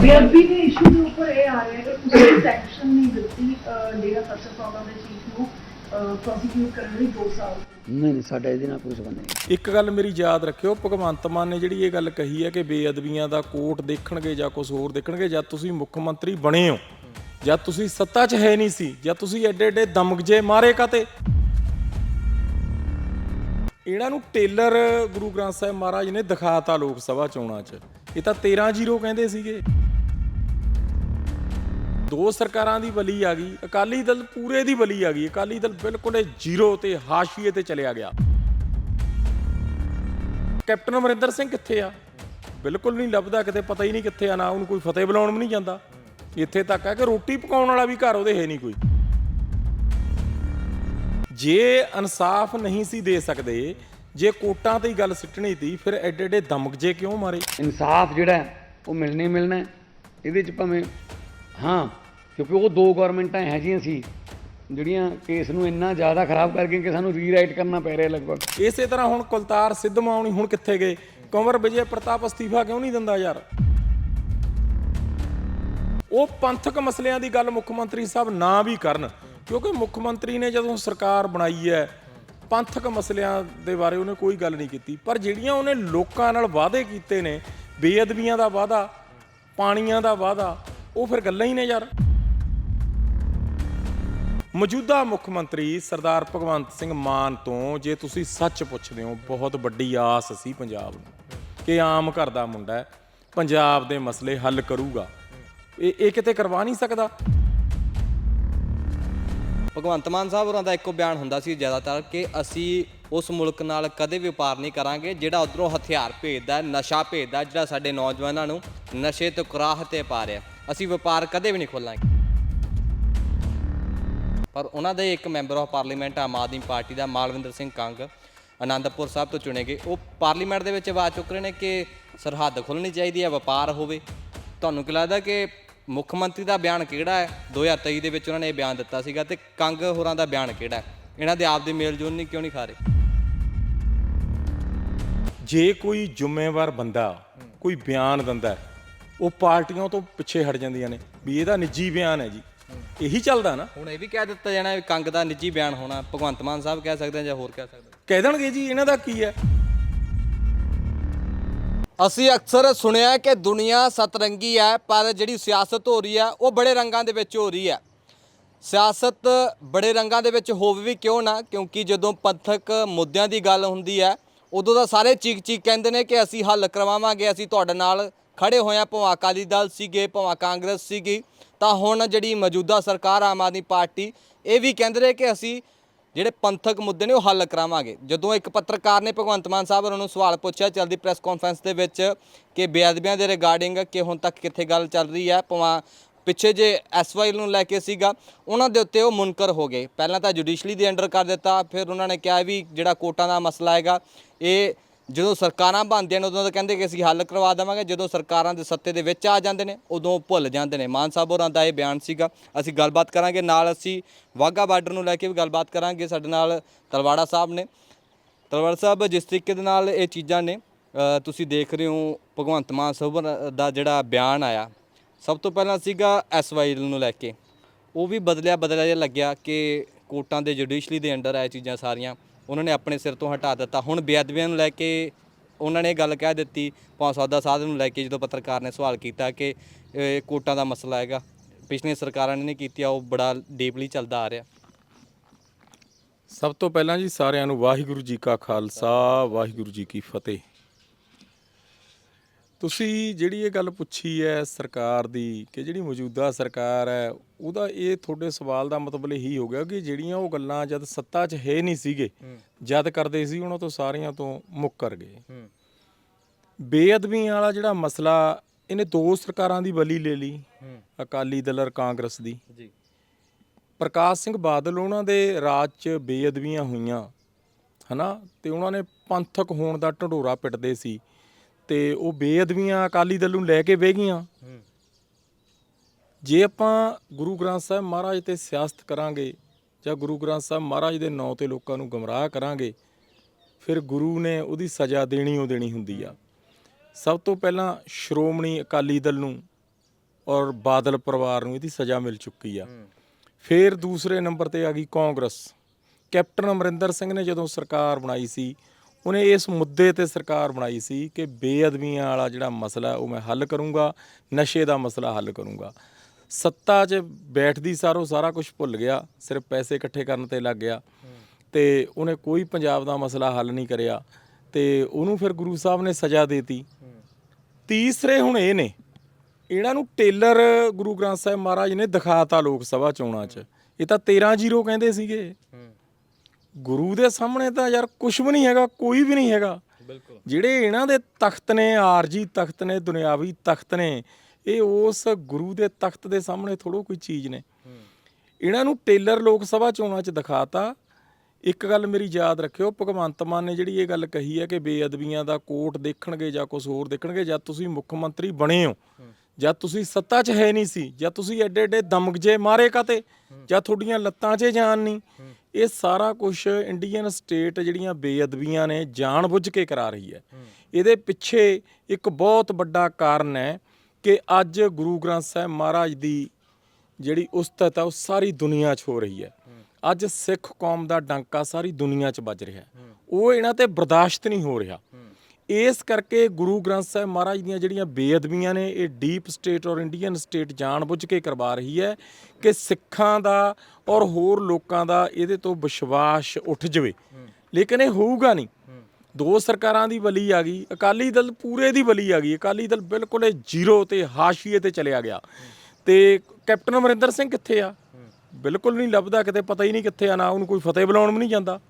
ਬੇਅਦਬੀ ਦੇ ਇਸ਼ੂ ਦੇ ਉੱਪਰ ਇਹ ਆ ਰਿਹਾ ਕਿ ਤੁਸੀਂ ਸੈਕਸ਼ਨ ਨਹੀਂ ਦਿੱਤੀ ਡੇਰਾ ਸੱਚਾ ਸੌਦਾ ਦੇ ਚੀਫ ਨੂੰ ਪ੍ਰੋਸੀਕਿਊਟ ਕਰਨ ਲਈ 2 ਸਾਲ। ਨਹੀਂ ਨਹੀਂ ਸਾਡਾ ਇਹਦੇ ਨਾਲ ਕੋਈ ਸੰਬੰਧ ਨਹੀਂ। ਇੱਕ ਗੱਲ ਮੇਰੀ ਯਾਦ ਰੱਖਿਓ ਭਗਵੰਤ ਮਾਨ ਨੇ ਜਿਹੜੀ ਇਹ ਗੱਲ ਕਹੀ ਹੈ ਕਿ ਬੇਅਦਬੀਆਂ ਦਾ ਕੋਰਟ ਦੇਖਣਗੇ ਜਾਂ ਕੁਝ ਹੋਰ ਦੇਖਣਗੇ ਜਦ ਤੁਸੀਂ ਮੁੱਖ ਮੰਤਰੀ ਬਣੇ ਹੋ ਜਦ ਤੁਸੀਂ ਸੱਤਾ 'ਚ ਹੈ ਨਹੀਂ ਸੀ ਜਦ ਤੁਸੀਂ ਐਡੇ ਐਡੇ ਦਮਗਜੇ ਮਾਰੇ ਕਾਤੇ? ਇਹਨਾਂ ਨੂੰ ਟੇਲਰ ਗੁਰੂ ਗ੍ਰੰਥ ਸਾਹਿਬ ਮਹਾਰਾਜ ਨੇ ਦਿਖਾਤਾ ਲੋਕ ਸਭਾ ਚੋਣਾਂ 'ਚ। ਇਹ ਤਾਂ 13-0 ਕਹਿੰਦੇ ਸੀਗੇ। ਦੋ ਸਰਕਾਰਾਂ ਦੀ ਬਲੀ ਆ ਗਈ, ਅਕਾਲੀ ਦਲ ਪੂਰੇ ਦੀ ਬਲੀ ਆ ਗਈ, ਅਕਾਲੀ ਦਲ ਬਿਲਕੁਲ ਜ਼ੀਰੋ ਤੇ ਹਾਸ਼ੀਏ ਤੇ ਚਲਿਆ ਗਿਆ। ਕੈਪਟਨ ਅਮਰਿੰਦਰ ਸਿੰਘ ਕਿੱਥੇ ਆ? ਬਿਲਕੁਲ ਨਹੀਂ ਲੱਭਦਾ, ਕਿਤੇ ਪਤਾ ਹੀ ਨਹੀਂ ਕਿੱਥੇ ਆ, ਨਾ ਉਹਨੂੰ ਕੋਈ ਫਤਿਹ ਬੁਲਾਉਣ ਵੀ ਨਹੀਂ ਜਾਂਦਾ। ਇੱਥੇ ਤੱਕ ਹੈ ਕਿ ਰੋਟੀ ਪਕਾਉਣ ਵਾਲਾ ਵੀ ਘਰ ਉਹਦੇ ਹੈ ਨਹੀਂ ਕੋਈ। ਜੇ ਇਨਸਾਫ ਨਹੀਂ ਸੀ ਦੇ ਸਕਦੇ ਜੇ ਕੋਟਾਂ ਤੇ ਹੀ ਗੱਲ ਸਿੱਟਣੀ ਸੀ ਫਿਰ ਐਡੇ ਐਡੇ ਦਮਗਜੇ ਕਿਉਂ ਮਾਰੇ? ਇਨਸਾਫ ਜਿਹੜਾ ਉਹ ਮਿਲਣਾ ਮਿਲਣਾ। ਇਹਦੇ ਚ ਭਾਵੇਂ ਹਾਂ ਕਿਉਂਕਿ ਉਹ ਦੋ ਗਵਰਨਮੈਂਟਾਂ ਜਿਹੀਆਂ ਸੀ ਜਿਹੜੀਆਂ ਕੇਸ ਨੂੰ ਇੰਨਾ ਜ਼ਿਆਦਾ ਖਰਾਬ ਕਰ ਗਈਆਂ ਕਿ ਸਾਨੂੰ ਰੀਰਾਈਟ ਕਰਨਾ ਪੈ ਰਿਹਾ ਲਗਭਗ। ਇਸੇ ਤਰ੍ਹਾਂ ਹੁਣ ਕੁਲਤਾਰ ਸਿੱਧਮਾਉਣੀ ਹੁਣ ਕਿੱਥੇ ਗਏ? ਕੰਵਰ ਵਿਜੇ ਪ੍ਰਤਾਪ ਅਸਤੀਫਾ ਕਿਉਂ ਨਹੀਂ ਦਿੰਦਾ ਯਾਰ? ਉਹ ਪੰਥਕ ਮਸਲਿਆਂ ਦੀ ਗੱਲ ਮੁੱਖ ਮੰਤਰੀ ਸਾਹਿਬ ਨਾ ਵੀ ਕਰਨ ਕਿਉਂਕਿ ਮੁੱਖ ਮੰਤਰੀ ਨੇ ਜਦੋਂ ਸਰਕਾਰ ਬਣਾਈ ਹੈ, ਪੰਥਕ ਮਸਲਿਆਂ ਦੇ ਬਾਰੇ ਉਹਨੇ ਕੋਈ ਗੱਲ ਨਹੀਂ ਕੀਤੀ। ਪਰ ਜਿਹੜੀਆਂ ਉਹਨੇ ਲੋਕਾਂ ਨਾਲ ਵਾਅਦੇ ਕੀਤੇ ਨੇ, ਬੇਅਦਬੀਆਂ ਦਾ ਵਾਅਦਾ, ਪਾਣੀਆਂ ਦਾ ਵਾਅਦਾ, ਉਹ ਫਿਰ ਗੱਲਾਂ ਹੀ ਨੇ ਯਾਰ। ਮੌਜੂਦਾ ਮੁੱਖ ਮੰਤਰੀ ਸਰਦਾਰ ਭਗਵੰਤ ਸਿੰਘ ਮਾਨ ਤੋਂ ਜੇ ਤੁਸੀਂ ਸੱਚ ਪੁੱਛਦੇ ਹੋ, ਬਹੁਤ ਵੱਡੀ ਆਸ ਸੀ ਪੰਜਾਬ ਨੂੰ ਕਿ ਆਮ ਘਰ ਦਾ ਮੁੰਡਾ ਪੰਜਾਬ ਦੇ ਮਸਲੇ ਹੱਲ ਕਰੂਗਾ। ਇਹ ਇਹ ਕਿਤੇ ਕਰਵਾ ਨਹੀਂ ਸਕਦਾ। ਭਗਵੰਤ ਮਾਨ ਸਾਹਿਬ ਹੋਰਾਂ ਦਾ ਇੱਕੋ ਬਿਆਨ ਹੁੰਦਾ ਸੀ ਜ਼ਿਆਦਾਤਰ ਕਿ ਅਸੀਂ ਉਸ ਮੁਲਕ ਨਾਲ ਕਦੇ ਵਪਾਰ ਨਹੀਂ ਕਰਾਂਗੇ ਜਿਹੜਾ ਉਧਰੋਂ ਹਥਿਆਰ ਭੇਜਦਾ ਨਸ਼ਾ ਭੇਜਦਾ ਜਿਹੜਾ ਸਾਡੇ ਨੌਜਵਾਨਾਂ ਨੂੰ ਨਸ਼ੇ ਤੋਂ ਕੁਰਾਹ ਤੇ ਪਾ ਰਿਹਾ ਅਸੀਂ ਵਪਾਰ ਕਦੇ ਵੀ ਨਹੀਂ ਖੋਲਾਂਗੇ। ਪਰ ਉਹਨਾਂ ਦੇ ਇੱਕ member of parliament Aam Aadmi Party ਦਾ ਮਾਲਵਿੰਦਰ ਸਿੰਘ ਕੰਗ ਆਨੰਦਪੁਰ ਸਾਹਿਬ ਤੋਂ ਚੁਣੇ ਗਏ। ਉਹ ਪਾਰਲੀਮੈਂਟ ਦੇ ਵਿੱਚ ਆਵਾਜ਼ ਚੁੱਕ ਰਹੇ ਨੇ ਕਿ ਸਰਹੱਦ ਖੁੱਲਣੀ ਚਾਹੀਦੀ ਹੈ, ਵਪਾਰ ਹੋਵੇ। ਤੁਹਾਨੂੰ ਕੀ ਲੱਗਦਾ ਕਿ ਮੁੱਖ ਮੰਤਰੀ ਦਾ ਬਿਆਨ ਕਿਹੜਾ ਹੈ? 2023 ਦੇ ਵਿੱਚ ਉਹਨਾਂ ਨੇ ਇਹ ਬਿਆਨ ਦਿੱਤਾ ਸੀਗਾ ਤੇ ਕੰਗ ਹੋਰਾਂ ਦਾ ਬਿਆਨ ਕਿਹੜਾ ਹੈ? ਇਹਨਾਂ ਦੇ ਆਪ ਦੇ ਮੇਲ ਜੋਲ ਨਹੀਂ ਕਿਉਂ ਨਹੀਂ ਖਾ ਰਹੇ? ਜੇ ਕੋਈ ਜ਼ਿੰਮੇਵਾਰ ਬੰਦਾ ਕੋਈ ਬਿਆਨ ਦਿੰਦਾ ਹੈ, ਉਹ ਪਾਰਟੀਆਂ ਤੋਂ ਪਿੱਛੇ ਹਟ ਜਾਂਦੀਆਂ ਨੇ ਵੀ ਇਹਦਾ ਨਿੱਜੀ ਬਿਆਨ ਹੈ ਜੀ। ਇਹੀ ਚੱਲਦਾ ਨਾ। ਹੁਣ ਇਹ ਵੀ ਕਹਿ ਦਿੱਤਾ ਜਾਣਾ ਵੀ ਕੰਗ ਦਾ ਨਿੱਜੀ ਬਿਆਨ ਹੋਣਾ ਭਗਵੰਤ ਮਾਨ ਸਾਹਿਬ ਕਹਿ ਸਕਦੇ ਆ ਜਾਂ ਹੋਰ ਕਹਿ ਸਕਦੇ ਕਹਿ ਦੇਣਗੇ ਜੀ ਇਹਨਾਂ ਦਾ ਕੀ ਹੈ? ਅਸੀਂ ਅਕਸਰ ਸੁਣਿਆ ਕਿ ਦੁਨੀਆ ਸਤਰੰਗੀ ਹੈ, ਪਰ ਜਿਹੜੀ ਸਿਆਸਤ ਹੋ ਰਹੀ ਹੈ, ਉਹ ਬੜੇ ਰੰਗਾਂ ਦੇ ਵਿੱਚ ਹੋ ਰਹੀ ਹੈ। ਸਿਆਸਤ ਬੜੇ ਰੰਗਾਂ ਦੇ ਵਿੱਚ ਹੋਵੇ ਵੀ ਕਿਉਂ ਨਾ, ਕਿਉਂਕਿ ਜਦੋਂ ਪੰਥਕ ਮੁੱਦਿਆਂ ਦੀ ਗੱਲ ਹੁੰਦੀ ਹੈ, ਉਦੋਂ ਤਾਂ ਸਾਰੇ ਚੀਕ ਚੀਕ ਕਹਿੰਦੇ ਨੇ ਕਿ ਅਸੀਂ ਹੱਲ ਕਰਵਾਵਾਂਗੇ, ਅਸੀਂ ਤੁਹਾਡੇ ਨਾਲ ਖੜੇ ਹੋਏ ਹਾਂ, ਭਾਵੇਂ ਅਕਾਲੀ ਦਲ ਸੀਗੇ, ਭਾਵੇਂ ਕਾਂਗਰਸ ਸੀਗੀ। ਤਾਂ ਹੁਣ ਜਿਹੜੀ ਮੌਜੂਦਾ ਸਰਕਾਰ, ਆਮ ਆਦਮੀ ਪਾਰਟੀ, ਇਹ ਵੀ ਕਹਿੰਦੇ ਨੇ ਕਿ ਅਸੀਂ ਜਿਹੜੇ ਪੰਥਕ ਮੁੱਦੇ ਨੇ ਉਹ ਹੱਲ ਕਰਾਵਾਂਗੇ। ਜਦੋਂ ਇੱਕ ਪੱਤਰਕਾਰ ਨੇ ਭਗਵੰਤ ਮਾਨ ਸਾਹਿਬ ਉਹਨਾਂ ਨੂੰ ਸਵਾਲ ਪੁੱਛਿਆ, ਚੱਲਦੀ ਪ੍ਰੈਸ ਕਾਨਫਰੰਸ ਦੇ ਵਿੱਚ ਕਿ ਬੇਅਦਬੀਆਂ ਦੇ ਰਿਗਾਰਡਿੰਗ ਕਿ ਹੁਣ ਤੱਕ ਕਿੱਥੇ ਗੱਲ ਚੱਲ ਰਹੀ ਹੈ, ਭਾਵੇਂ ਪਿੱਛੇ ਜੇ ਐਸਵਾਈ ਨੂੰ ਲੈ ਕੇ ਸੀਗਾ, ਉਹਨਾਂ ਦੇ ਉੱਤੇ ਉਹ ਮੁਨਕਰ ਹੋ ਗਏ। ਪਹਿਲਾਂ ਤਾਂ ਜੁਡੀਸ਼ਲੀ ਦੇ ਅੰਡਰ ਕਰ ਦਿੱਤਾ, ਫਿਰ ਉਹਨਾਂ ਨੇ ਕਿਹਾ ਵੀ ਜਿਹੜਾ ਕੋਟਾਂ ਦਾ ਮਸਲਾ ਹੈਗਾ, ਇਹ ਜਦੋਂ ਸਰਕਾਰਾਂ ਬਣਦੀਆਂ ਨੇ, ਉਦੋਂ ਤਾਂ ਕਹਿੰਦੇ ਕਿ ਅਸੀਂ ਹੱਲ ਕਰਵਾ ਦੇਵਾਂਗੇ। ਜਦੋਂ ਸਰਕਾਰਾਂ ਦੇ ਸੱਤੇ ਦੇ ਵਿੱਚ ਆ ਜਾਂਦੇ ਨੇ, ਉਦੋਂ ਭੁੱਲ ਜਾਂਦੇ ਨੇ। ਮਾਨ ਸਾਹਿਬ ਹੋਰਾਂ ਦਾ ਇਹ ਬਿਆਨ ਸੀਗਾ। ਅਸੀਂ ਗੱਲਬਾਤ ਕਰਾਂਗੇ, ਨਾਲ ਅਸੀਂ ਵਾਹਗਾ ਬਾਰਡਰ ਨੂੰ ਲੈ ਕੇ ਵੀ ਗੱਲਬਾਤ ਕਰਾਂਗੇ ਸਾਡੇ ਨਾਲ ਤਲਵਾੜਾ ਸਾਹਿਬ ਨੇ। ਤਲਵਾੜਾ ਸਾਹਿਬ, ਜਿਸ ਤਰੀਕੇ ਦੇ ਨਾਲ ਇਹ ਚੀਜ਼ਾਂ ਨੇ ਤੁਸੀਂ ਦੇਖ ਰਹੇ ਹੋ, ਭਗਵੰਤ ਮਾਨ ਸਾਹਿਬ ਦਾ ਜਿਹੜਾ ਬਿਆਨ ਆਇਆ। ਸਭ ਤੋਂ ਪਹਿਲਾਂ ਸੀਗਾ ਐਸਵਾਈ ਨੂੰ ਲੈ ਕੇ। ਉਹ ਵੀ ਬਦਲਿਆ ਬਦਲਿਆ ਜਿਹਾ ਲੱਗਿਆ ਕਿ ਕੋਰਟਾਂ ਦੇ ਜੁਡੀਸ਼ਲੀ ਦੇ ਅੰਡਰ ਆ ਚੀਜ਼ਾਂ ਸਾਰੀਆਂ ਉਹਨਾਂ ਨੇ ਆਪਣੇ ਸਿਰ ਤੋਂ ਹਟਾ ਦਿੱਤਾ। ਹੁਣ ਬੇਅਦਬੀਆਂ ਨੂੰ ਲੈ ਕੇ ਉਹਨਾਂ ਨੇ ਇਹ ਗੱਲ ਕਹਿ ਦਿੱਤੀ, ਭਾਵੇਂ ਸੌਦਾ ਸਾਧ ਨੂੰ ਲੈ ਕੇ ਜਦੋਂ ਪੱਤਰਕਾਰ ਨੇ ਸਵਾਲ ਕੀਤਾ ਕਿ ਇਹ ਕੋਟਾਂ ਦਾ ਮਸਲਾ ਹੈਗਾ। ਪਿਛਲੀਆਂ ਸਰਕਾਰਾਂ ਨੇ ਨਹੀਂ ਕੀਤੀ, ਆ ਉਹ ਬੜਾ ਡੀਪਲੀ ਚੱਲਦਾ ਆ ਰਿਹਾ। ਸਭ ਤੋਂ ਪਹਿਲਾਂ ਜੀ ਸਾਰਿਆਂ ਨੂੰ ਵਾਹਿਗੁਰੂ ਜੀ ਕਾ ਖਾਲਸਾ, ਵਾਹਿਗੁਰੂ ਜੀ ਕੀ ਫਤਿਹ। ਤੁਸੀਂ ਜਿਹੜੀ ਇਹ ਗੱਲ ਪੁੱਛੀ ਹੈ ਸਰਕਾਰ ਦੀ ਕਿ ਜਿਹੜੀ ਮੌਜੂਦਾ ਸਰਕਾਰ ਹੈ ਉਹਦਾ ਇਹ ਤੁਹਾਡੇ ਸਵਾਲ ਦਾ ਮਤਲਬ ਇਹੀ ਹੋ ਗਿਆ ਕਿ ਜਿਹੜੀਆਂ ਉਹ ਗੱਲਾਂ ਜਦ ਸੱਤਾ 'ਚ ਹੈ ਨਹੀਂ ਸੀਗੇ ਜਦ ਕਰਦੇ ਸੀ ਉਹਨਾਂ ਤੋਂ ਸਾਰੀਆਂ ਤੋਂ ਮੁੱਕਰ ਗਏ। ਬੇਅਦਬੀਆਂ ਵਾਲਾ ਜਿਹੜਾ ਮਸਲਾ ਇਹਨੇ ਦੋ ਸਰਕਾਰਾਂ ਦੀ ਬਲੀ ਲੈ ਲਈ ਅਕਾਲੀ ਦਲ ਔਰ ਕਾਂਗਰਸ ਦੀ। ਜੀ। ਪ੍ਰਕਾਸ਼ ਸਿੰਘ ਬਾਦਲ ਉਹਨਾਂ ਦੇ ਰਾਜ 'ਚ ਬੇਅਦਬੀਆਂ ਹੋਈਆਂ ਹਨਾ? ਤੇ ਉਹਨਾਂ ਨੇ ਪੰਥਕ ਹੋਣ ਦਾ ਢੰਡੋਰਾ ਪਿੱਟਦੇ ਸੀ। ਤੇ ਉਹ ਬੇਅਦਬੀਆਂ ਅਕਾਲੀ ਦਲ ਨੂੰ ਲੈ ਕੇ ਬਹਿ ਗਈਆਂ। ਜੇ ਆਪਾਂ ਗੁਰੂ ਗ੍ਰੰਥ ਸਾਹਿਬ ਮਹਾਰਾਜ ਤੇ ਸਿਆਸਤ ਕਰਾਂਗੇ ਜਾਂ ਗੁਰੂ ਗ੍ਰੰਥ ਸਾਹਿਬ ਮਹਾਰਾਜ ਦੇ ਨਾਂ ਤੇ ਲੋਕਾਂ ਨੂੰ ਗਮਰਾਹ ਕਰਾਂਗੇ ਫਿਰ ਗੁਰੂ ਨੇ ਉਹਦੀ ਸਜ਼ਾ ਦੇਣੀ ਉਹ ਦੇਣੀ ਹੁੰਦੀ ਆ। ਸਭ ਤੋਂ ਪਹਿਲਾਂ ਸ਼੍ਰੋਮਣੀ ਅਕਾਲੀ ਦਲ ਨੂੰ ਔਰ ਬਾਦਲ ਪਰਿਵਾਰ ਨੂੰ ਇਹਦੀ ਸਜ਼ਾ ਮਿਲ ਚੁੱਕੀ ਆ। ਫਿਰ ਦੂਸਰੇ ਨੰਬਰ ਤੇ ਆ ਗਈ ਕਾਂਗਰਸ। ਕੈਪਟਨ ਅਮਰਿੰਦਰ ਸਿੰਘ ਨੇ ਜਦੋਂ ਸਰਕਾਰ ਬਣਾਈ ਸੀ ਉਹਨੇ ਇਸ ਮੁੱਦੇ ਤੇ ਸਰਕਾਰ ਬਣਾਈ ਸੀ ਕਿ ਬੇਅਦਬੀਆਂ ਵਾਲਾ ਜਿਹੜਾ ਮਸਲਾ ਉਹ ਮੈਂ ਹੱਲ ਕਰੂੰਗਾ, ਨਸ਼ੇ ਦਾ ਮਸਲਾ ਹੱਲ ਕਰੂੰਗਾ। ਸੱਤਾ 'ਚ ਬੈਠਦੀ ਸਾਰੋ ਸਾਰਾ ਕੁਝ ਭੁੱਲ ਗਿਆ, ਸਿਰਫ ਪੈਸੇ ਇਕੱਠੇ ਕਰਨ ਤੇ ਲੱਗ ਗਿਆ। ਤੇ ਉਹਨੇ ਕੋਈ ਪੰਜਾਬ ਦਾ ਮਸਲਾ ਹੱਲ ਨਹੀਂ ਕਰਿਆ ਤੇ ਉਹਨੂੰ ਫਿਰ ਗੁਰੂ ਸਾਹਿਬ ਨੇ ਸਜ਼ਾ ਦੇਤੀ। ਤੀਸਰੇ ਹੁਣ ਇਹ ਨੇ, ਇਹਨਾਂ ਨੂੰ ਟੇਲਰ ਗੁਰੂ ਗ੍ਰੰਥ ਸਾਹਿਬ ਮਹਾਰਾਜ ਨੇ ਦਿਖਾਤਾ ਲੋਕ ਸਭਾ ਚੋਣਾਂ 'ਚ। ਇਹ ਤਾਂ 13 ਜ਼ੀਰੋ ਕਹਿੰਦੇ ਸੀਗੇ। ਗੁਰੂ ਦੇ ਸਾਹਮਣੇ ਤਾਂ ਯਾਰ ਕੁਝ ਵੀ ਨਹੀਂ ਹੈਗਾ ਕੋਈ ਵੀ ਨਹੀਂ ਹੈਗਾ। ਬਿਲਕੁਲ। ਜਿਹੜੇ ਇਹਨਾਂ ਦੇ ਤਖਤ ਨੇ ਆਰਜੀ ਤਖਤ ਨੇ ਦੁਨਿਆਵੀ ਤਖਤ ਨੇ ਇਹ ਉਸ ਗੁਰੂ ਦੇ ਤਖਤ ਦੇ ਸਾਹਮਣੇ ਥੋੜੋ ਕੋਈ ਚੀਜ਼ ਨੇ। ਇਹਨਾਂ ਨੂੰ ਟੇਲਰ ਲੋਕ ਸਭਾ ਚੋਣਾਂ 'ਚ ਦਿਖਾਤਾ। ਇੱਕ ਗੱਲ ਮੇਰੀ ਯਾਦ ਰੱਖਿਓ ਭਗਵੰਤ ਮਾਨ ਨੇ ਜਿਹੜੀ ਇਹ ਗੱਲ ਕਹੀ ਹੈ ਕਿ ਬੇਅਦਬੀਆਂ ਦਾ ਕੋਰਟ ਦੇਖਣਗੇ ਜਾਂ ਕੁਝ ਹੋਰ ਦੇਖਣਗੇ ਜਦ ਤੁਸੀਂ ਮੁੱਖ ਮੰਤਰੀ ਬਣੇ ਹੋ ਜਦ ਤੁਸੀਂ ਸੱਤਾ 'ਚ ਹੈ ਨਹੀਂ ਸੀ ਜਦ ਤੁਸੀਂ ਐਡੇ ਐਡੇ ਦਮਗਜੇ ਮਾਰੇ ਕਾਤੇ ਜਾਂ ਤੁਹਾਡੀਆਂ ਲੱਤਾਂ 'ਚ ਜਾਨ ਨਹੀਂ। ਇਹ ਸਾਰਾ ਕੁਝ ਇੰਡੀਅਨ ਸਟੇਟ ਜਿਹੜੀਆਂ ਬੇਅਦਬੀਆਂ ਨੇ ਜਾਣਬੁੱਝ ਕੇ ਕਰਾ ਰਹੀ ਹੈ। ਇਹਦੇ ਪਿੱਛੇ ਇੱਕ ਬਹੁਤ ਵੱਡਾ ਕਾਰਨ ਹੈ ਕਿ ਅੱਜ ਗੁਰੂ ਗ੍ਰੰਥ ਸਾਹਿਬ ਮਹਾਰਾਜ ਦੀ ਜਿਹੜੀ ਉਸਤਤ ਹੈ ਉਹ ਸਾਰੀ ਦੁਨੀਆ 'ਚ ਹੋ ਰਹੀ ਹੈ। ਅੱਜ ਸਿੱਖ ਕੌਮ ਦਾ ਡਾਂਕਾ ਸਾਰੀ ਦੁਨੀਆ 'ਚ ਵੱਜ ਰਿਹਾ ਉਹ ਇਹਨਾਂ ਤੇ ਬਰਦਾਸ਼ਤ ਨਹੀਂ ਹੋ ਰਿਹਾ। ਇਸ ਕਰਕੇ ਗੁਰੂ ਗ੍ਰੰਥ ਸਾਹਿਬ ਮਹਾਰਾਜ ਦੀਆਂ ਜਿਹੜੀਆਂ ਬੇਅਦਬੀਆਂ ਨੇ, ਇਹ ਡੀਪ ਸਟੇਟ ਔਰ ਇੰਡੀਅਨ ਸਟੇਟ ਜਾਣਬੁੱਝ ਕੇ ਕਰਵਾ ਰਹੀ ਹੈ ਕਿ ਸਿੱਖਾਂ ਦਾ ਔਰ ਹੋਰ ਲੋਕਾਂ ਦਾ ਇਹਦੇ ਤੋਂ ਵਿਸ਼ਵਾਸ ਉੱਠ ਜਾਵੇ। ਲੇਕਿਨ ਇਹ ਹੋਊਗਾ ਨਹੀਂ। ਦੋ ਸਰਕਾਰਾਂ ਦੀ ਬਲੀ ਆ ਗਈ, ਅਕਾਲੀ ਦਲ ਪੂਰੇ ਦੀ ਬਲੀ ਆ ਗਈ। ਅਕਾਲੀ ਦਲ ਬਿਲਕੁਲ ਇਹ ਜ਼ੀਰੋ ਤੇ ਹਾਸ਼ੀਏ ਤੇ ਚਲਿਆ ਗਿਆ। ਤੇ ਕੈਪਟਨ ਅਮਰਿੰਦਰ ਸਿੰਘ ਕਿੱਥੇ ਆ? ਬਿਲਕੁਲ ਨਹੀਂ ਲੱਭਦਾ, ਕਿਤੇ ਪਤਾ ਹੀ ਨਹੀਂ ਕਿੱਥੇ ਆ, ਨਾ ਉਹਨੂੰ ਕੋਈ ਫਤਿਹ ਬੁਲਾਉਣ ਵੀ ਨਹੀਂ ਜਾਂਦਾ।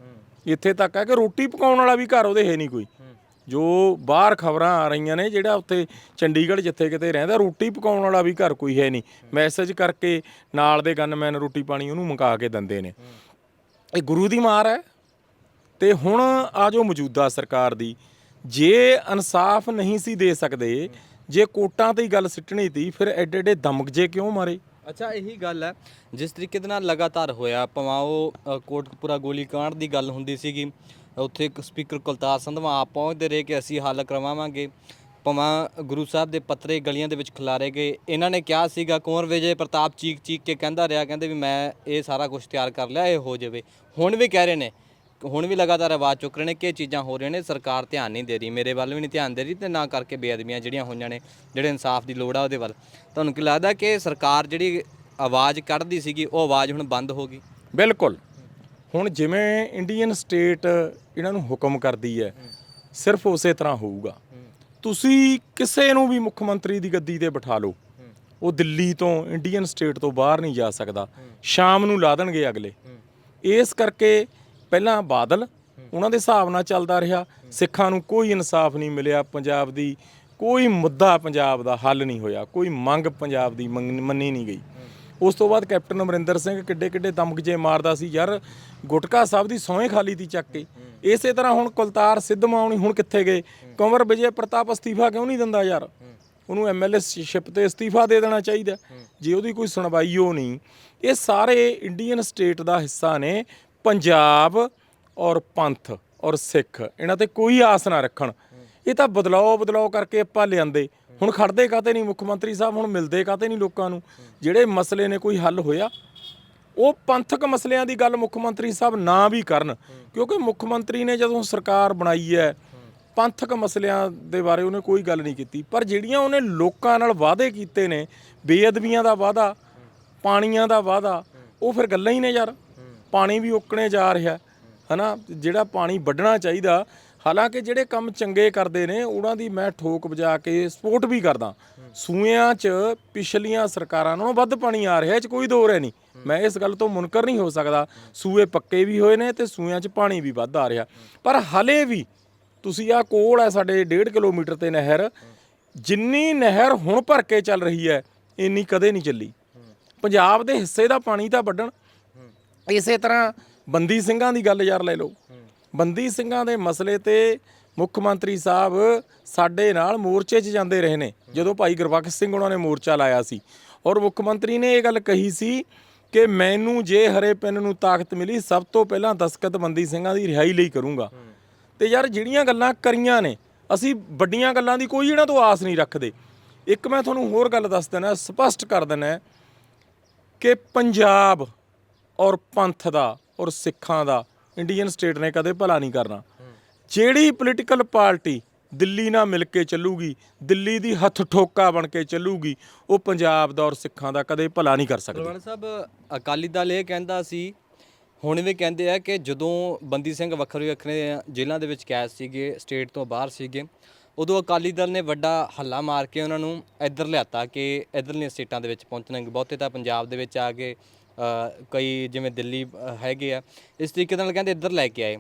ਇੱਥੇ ਤੱਕ ਹੈ ਕਿ ਰੋਟੀ ਪਕਾਉਣ ਵਾਲਾ ਵੀ ਘਰ ਉਹਦੇ ਹੈ ਨਹੀਂ ਕੋਈ। ਜੋ ਬਾਹਰ ਖਬਰਾਂ ਆ ਰਹੀਆਂ ਨੇ ਜਿਹੜਾ ਉੱਥੇ ਚੰਡੀਗੜ੍ਹ ਜਿੱਥੇ ਕਿਤੇ ਰਹਿੰਦਾ ਰੋਟੀ ਪਕਾਉਣ ਵਾਲਾ ਵੀ ਘਰ ਕੋਈ ਹੈ ਨਹੀਂ। ਮੈਸੇਜ ਕਰਕੇ ਨਾਲ ਦੇ ਗਨਮੈਨ ਰੋਟੀ ਪਾਣੀ ਉਹਨੂੰ ਮੰਗਾ ਕੇ ਦਿੰਦੇ ਨੇ। ਇਹ ਗੁਰੂ ਦੀ ਮਾਰ ਹੈ। ਤੇ ਹੁਣ ਆ ਜੋ ਮੌਜੂਦਾ ਸਰਕਾਰ ਦੀ ਜੇ ਇਨਸਾਫ ਨਹੀਂ ਸੀ ਦੇ ਸਕਦੇ ਜੇ ਕੋਟਾਂ ਤੇ ਹੀ ਗੱਲ ਸਿੱਟਣੀ ਤੀ ਫਿਰ ਐਡੇ ਐਡੇ ਦਮਗਜੇ ਕਿਉਂ ਮਾਰੇ? ਅੱਛਾ ਇਹੀ ਗੱਲ ਹੈ। ਜਿਸ ਤਰੀਕੇ ਦੇ ਨਾਲ ਲਗਾਤਾਰ ਹੋਇਆ ਭਾਵੇਂ ਉਹ ਅ, ਕੋਟਕਪੂਰਾ ਗੋਲੀकांड ਦੀ ਗੱਲ ਹੁੰਦੀ ਸੀਗੀ ਉੱਥੇ ਇੱਕ ਸਪੀਕਰ ਕੁਲਤਾਰ ਸੰਧਵਾ ਆਪ ਪਹੁੰਚਦੇ ਰਹੇ ਕਿ ਅਸੀਂ ਹੱਲ ਕਰਵਾਵਾਂਗੇ। ਪਵਾਂ ਗੁਰੂ ਸਾਹਿਬ ਦੇ ਪੱਤਰੇ ਗਲੀਆਂ ਦੇ ਵਿੱਚ ਖਿਲਾਰੇ ਗਏ। ਇਹਨਾਂ ਨੇ ਕਿਹਾ ਸੀਗਾ ਕੁੰਵਰ ਵਿਜੇ ਪ੍ਰਤਾਪ ਚੀਕ ਚੀਕ ਕੇ ਕਹਿੰਦਾ ਰਿਹਾ, ਕਹਿੰਦੇ ਵੀ ਮੈਂ ਇਹ ਸਾਰਾ ਕੁਝ ਤਿਆਰ ਕਰ ਲਿਆ, ਇਹ ਹੋ ਜਾਵੇ। ਹੁਣ ਵੀ ਕਹਿ ਰਹੇ ਨੇ, ਹੁਣ ਵੀ ਲਗਾਤਾਰ ਆਵਾਜ਼ ਚੁੱਕ ਰਹੇ ਨੇ ਕਿ ਇਹ ਚੀਜ਼ਾਂ ਹੋ ਰਹੀਆਂ ਨੇ, ਸਰਕਾਰ ਧਿਆਨ ਨਹੀਂ ਦੇ ਰਹੀ। ਮੇਰੇ ਵੱਲ ਵੀ ਨਹੀਂ ਧਿਆਨ ਦੇ ਰਹੀ ਤੇ ਨਾ ਕਰਕੇ ਬੇਅਦਬੀਆਂ ਜਿਹੜੀਆਂ ਹੋਈਆਂ ਨੇ, ਜਿਹੜੇ ਇਨਸਾਫ ਦੀ ਲੋੜ ਆ ਉਹਦੇ ਵੱਲ। ਤੁਹਾਨੂੰ ਕੀ ਲੱਗਦਾ ਕਿ ਸਰਕਾਰ ਜਿਹੜੀ ਆਵਾਜ਼ ਕੱਢਦੀ ਸੀਗੀ, ਉਹ ਆਵਾਜ਼ ਹੁਣ ਬੰਦ ਹੋ ਗਈ? ਬਿਲਕੁਲ। ਹੁਣ ਜਿਵੇਂ ਇੰਡੀਅਨ ਸਟੇਟ ਇਹਨਾਂ ਨੂੰ ਹੁਕਮ ਕਰਦੀ ਹੈ। ਸਿਰਫ ਉਸੇ ਤਰ੍ਹਾਂ ਹੋਊਗਾ। ਤੁਸੀਂ ਕਿਸੇ ਨੂੰ ਵੀ ਮੁੱਖ ਮੰਤਰੀ ਦੀ ਗੱਦੀ ਤੇ ਬਿਠਾ ਲਓ। ਉਹ ਦਿੱਲੀ ਤੋਂ ਇੰਡੀਅਨ ਸਟੇਟ ਤੋਂ ਬਾਹਰ ਨਹੀਂ ਜਾ ਸਕਦਾ। ਸ਼ਾਮ ਨੂੰ ਲਾ ਦੇਣਗੇ ਅਗਲੇ। ਇਸ ਕਰਕੇ ਪਹਿਲਾਂ ਬਾਦਲ ਉਹਨਾਂ ਦੇ ਹਿਸਾਬ ਨਾਲ ਚੱਲਦਾ ਰਿਹਾ। ਸਿੱਖਾਂ ਨੂੰ ਕੋਈ ਇਨਸਾਫ ਨਹੀਂ ਮਿਲਿਆ ਪੰਜਾਬ ਦੀ। ਕੋਈ ਮੁੱਦਾ ਪੰਜਾਬ ਦਾ ਹੱਲ ਨਹੀਂ ਹੋਇਆ। ਕੋਈ ਮੰਗ ਪੰਜਾਬ ਦੀ ਮੰਨੀ ਨਹੀਂ ਗਈ। ਉਸ ਤੋਂ ਬਾਅਦ ਕੈਪਟਨ ਅਮਰਿੰਦਰ ਸਿੰਘ ਕਿੱਡੇ ਕਿੱਡੇ ਦਮਗਜੇ ਮਾਰਦਾ ਸੀ। ਯਾਰ ਗੁਟਕਾ ਸਾਹਿਬ ਦੀ ਸੌਂ ਖਾਲੀ ਤੀ ਚੱਕ ਕੇ। ਇਸੇ ਤਰ੍ਹਾਂ ਹੁਣ ਕੁਲਤਾਰ ਸਿੱਧਮਾਉਣੀ ਹੁਣ ਕਿੱਥੇ ਗਏ? ਕੰਵਰ ਵਿਜੇ ਪ੍ਰਤਾਪ ਅਸਤੀਫਾ ਕਿਉਂ ਨਹੀਂ ਦਿੰਦਾ ਯਾਰ? ਉਹਨੂੰ ਐਮਐਲਏ ਸ਼ਿਪ ਤੇ ਅਸਤੀਫਾ ਦੇ ਦੇਣਾ ਚਾਹੀਦਾ। ਜੇ ਉਹਦੀ ਕੋਈ ਸੁਣਵਾਈ ਹੋ ਨਹੀਂ ਇਹ ਸਾਰੇ ਇੰਡੀਅਨ ਸਟੇਟ ਦਾ ਹਿੱਸਾ ਨੇ ਪੰਜਾਬ ਔਰ ਪੰਥ ਔਰ ਸਿੱਖ। ਇਹਨਾਂ ਤੇ ਕੋਈ ਆਸ ਨਾ ਰੱਖਣ। ਇਹ ਤਾਂ ਬਦਲਾਓ ਬਦਲਾਓ ਕਰਕੇ ਆਪਾਂ ਲਿਆਂਦੇ। ਹੁਣ ਖੜਦੇ ਕਾਤੇ ਨਹੀਂ? ਮੁੱਖ ਮੰਤਰੀ ਸਾਹਿਬ ਹੁਣ ਮਿਲਦੇ ਕਾਤੇ ਨਹੀਂ ਲੋਕਾਂ ਨੂੰ? ਜਿਹੜੇ ਮਸਲੇ ਨੇ ਕੋਈ ਹੱਲ ਹੋਇਆ? ਉਹ ਪੰਥਕ ਮਸਲਿਆਂ ਦੀ ਗੱਲ ਮੁੱਖ ਮੰਤਰੀ ਸਾਹਿਬ ਨਾ ਵੀ ਕਰਨ, ਕਿਉਂਕਿ ਮੁੱਖ ਮੰਤਰੀ ਨੇ ਜਦੋਂ ਸਰਕਾਰ ਬਣਾਈ ਹੈ, ਪੰਥਕ ਮਸਲਿਆਂ ਦੇ ਬਾਰੇ ਉਹਨੇ ਕੋਈ ਗੱਲ ਨਹੀਂ ਕੀਤੀ। ਪਰ ਜਿਹੜੀਆਂ ਉਹਨੇ ਲੋਕਾਂ ਨਾਲ ਵਾਅਦੇ ਕੀਤੇ ਨੇ, ਬੇਅਦਬੀਆਂ ਦਾ ਵਾਅਦਾ, ਪਾਣੀਆਂ ਦਾ ਵਾਅਦਾ, ਉਹ ਫਿਰ ਗੱਲਾਂ ਹੀ ਨੇ ਯਾਰ। ਪਾਣੀ ਵੀ ਉੱਕਣੇ ਜਾ ਰਿਹਾ, ਹਨਾ? ਜਿਹੜਾ ਪਾਣੀ ਵੱਢਣਾ ਚਾਹੀਦਾ, ਹਾਲਾਂਕਿ ਜਿਹੜੇ ਕੰਮ ਚੰਗੇ ਕਰਦੇ ਨੇ, ਉਹਨਾਂ ਦੀ ਮੈਂ ਠੋਕ ਵਜਾ ਕੇ ਸਪੋਰਟ ਵੀ ਕਰਦਾ। ਸੂਇਆਂ 'ਚ ਪਿਛਲੀਆਂ ਸਰਕਾਰਾਂ ਨਾਲੋਂ ਵੱਧ ਪਾਣੀ ਆ ਰਿਹਾ, ਇਹ 'ਚ ਕੋਈ ਦੋ ਰਹਿ ਨਹੀਂ। ਮੈਂ ਇਸ ਗੱਲ ਤੋਂ ਮੁਨਕਰ ਨਹੀਂ ਹੋ ਸਕਦਾ। ਸੂਏ ਪੱਕੇ ਵੀ ਹੋਏ ਨੇ ਤੇ ਸੂਇਆਂ 'ਚ ਪਾਣੀ ਵੀ ਵੱਧ ਆ ਰਿਹਾ। ਪਰ ਹਲੇ ਵੀ ਤੁਸੀਂ ਆ ਕੋਲ ਹੈ ਸਾਡੇ 1.5 ਕਿਲੋਮੀਟਰ ਤੇ ਨਹਿਰ, ਜਿੰਨੀ ਨਹਿਰ ਹੁਣ ਭਰ ਕੇ ਚੱਲ ਰਹੀ ਹੈ, ਇੰਨੀ ਕਦੇ ਨਹੀਂ ਚੱਲੀ। ਪੰਜਾਬ ਦੇ ਹਿੱਸੇ ਦਾ ਪਾਣੀ ਤਾਂ ਵੱਢਣ। ਇਸੇ ਤਰ੍ਹਾਂ ਬੰਦੀ ਸਿੰਘਾਂ ਦੀ ਗੱਲ ਯਾਰ ਲੈ ਲਓ। ਬੰਦੀ ਸਿੰਘਾਂ ਦੇ ਮਸਲੇ ਤੇ ਮੁੱਖ ਮੰਤਰੀ ਸਾਹਿਬ ਸਾਡੇ ਨਾਲ ਮੋਰਚੇ 'ਚ ਜਾਂਦੇ ਰਹੇ ਨੇ। ਜਦੋਂ ਭਾਈ ਗੁਰਬਖਸ਼ ਸਿੰਘ ਉਹਨਾਂ ਨੇ ਮੋਰਚਾ ਲਾਇਆ ਸੀ। ਔਰ ਮੁੱਖ ਮੰਤਰੀ ਨੇ ਇਹ ਗੱਲ ਕਹੀ ਸੀ ਕਿ ਮੈਨੂੰ ਜੇ ਹਰੇ ਪਿੰਨ ਨੂੰ ਤਾਕਤ ਮਿਲੀ, ਸਭ ਤੋਂ ਪਹਿਲਾਂ ਦਸਕਤ ਬੰਦੀ ਸਿੰਘਾਂ ਦੀ ਰਿਹਾਈ ਲਈ ਕਰੂੰਗਾ। ਤੇ ਯਾਰ ਜਿਹੜੀਆਂ ਗੱਲਾਂ ਕਰੀਆਂ ਨੇ, ਅਸੀਂ ਵੱਡੀਆਂ ਗੱਲਾਂ ਦੀ ਕੋਈ ਇਹਨਾਂ ਤੋਂ ਆਸ ਨਹੀਂ ਰੱਖਦੇ। ਇੱਕ ਮੈਂ ਤੁਹਾਨੂੰ ਹੋਰ ਗੱਲ ਦੱਸ ਦਿੰਦਾ, ਸਪਸ਼ਟ ਕਰ ਦਿੰਦਾ ਕਿ ਪੰਜਾਬ ਔਰ ਪੰਥ ਦਾ ਔਰ ਸਿੱਖਾਂ ਦਾ, ਇੰਡੀਅਨ ਸਟੇਟ ਨੇ ਕਦੇ ਭਲਾ ਨਹੀਂ ਕਰਨਾ। ਜਿਹੜੀ ਪੋਲੀਟੀਕਲ ਪਾਰਟੀ ਦਿੱਲੀ ਨਾਲ ਮਿਲ ਕੇ ਚੱਲੂਗੀ ਦਿੱਲੀ ਦੀ ਹੱਥ ਠੋਕਾ ਬਣ ਕੇ ਚੱਲੂਗੀ ਉਹ ਪੰਜਾਬ ਦਾ ਔਰ ਸਿੱਖਾਂ ਦਾ ਕਦੇ ਭਲਾ ਨਹੀਂ ਕਰ ਸਕਦੀ। ਪ੍ਰਵਣ ਸਾਹਿਬ ਅਕਾਲੀ ਦਲ ਇਹ ਕਹਿੰਦਾ ਸੀ ਹੁਣ ਵੀ ਕਹਿੰਦੇ ਆ ਕਿ ਜਦੋਂ ਬੰਦੀ ਸਿੰਘ ਵੱਖਰੇ ਵੱਖਰੇ ਜੇਲ੍ਹਾਂ ਦੇ ਵਿੱਚ ਕੈਦ ਸੀਗੇ ਸਟੇਟ ਤੋਂ ਬਾਹਰ ਸੀਗੇ ਉਦੋਂ ਅਕਾਲੀ ਦਲ ਨੇ ਵੱਡਾ ਹੱਲਾ ਮਾਰ ਕੇ ਉਹਨਾਂ ਨੂੰ ਇੱਧਰ ਲਿਆਤਾ ਕਿ ਇੱਧਰਲੀਆਂ ਸਟੇਟਾਂ ਦੇ ਵਿੱਚ ਪਹੁੰਚਣਗੇ ਬਹੁਤੇ ਤਾਂ ਪੰਜਾਬ ਦੇ ਵਿੱਚ ਆ ਕੇ ਅ, ਕਈ ਜਿਵੇਂ ਦਿੱਲੀ ਅ, ਹੈਗੇ ਆ ਇਸ ਤਰੀਕੇ ਨਾਲ ਕਹਿੰਦੇ ਇੱਧਰ ਲੈ ਕੇ ਆਏ।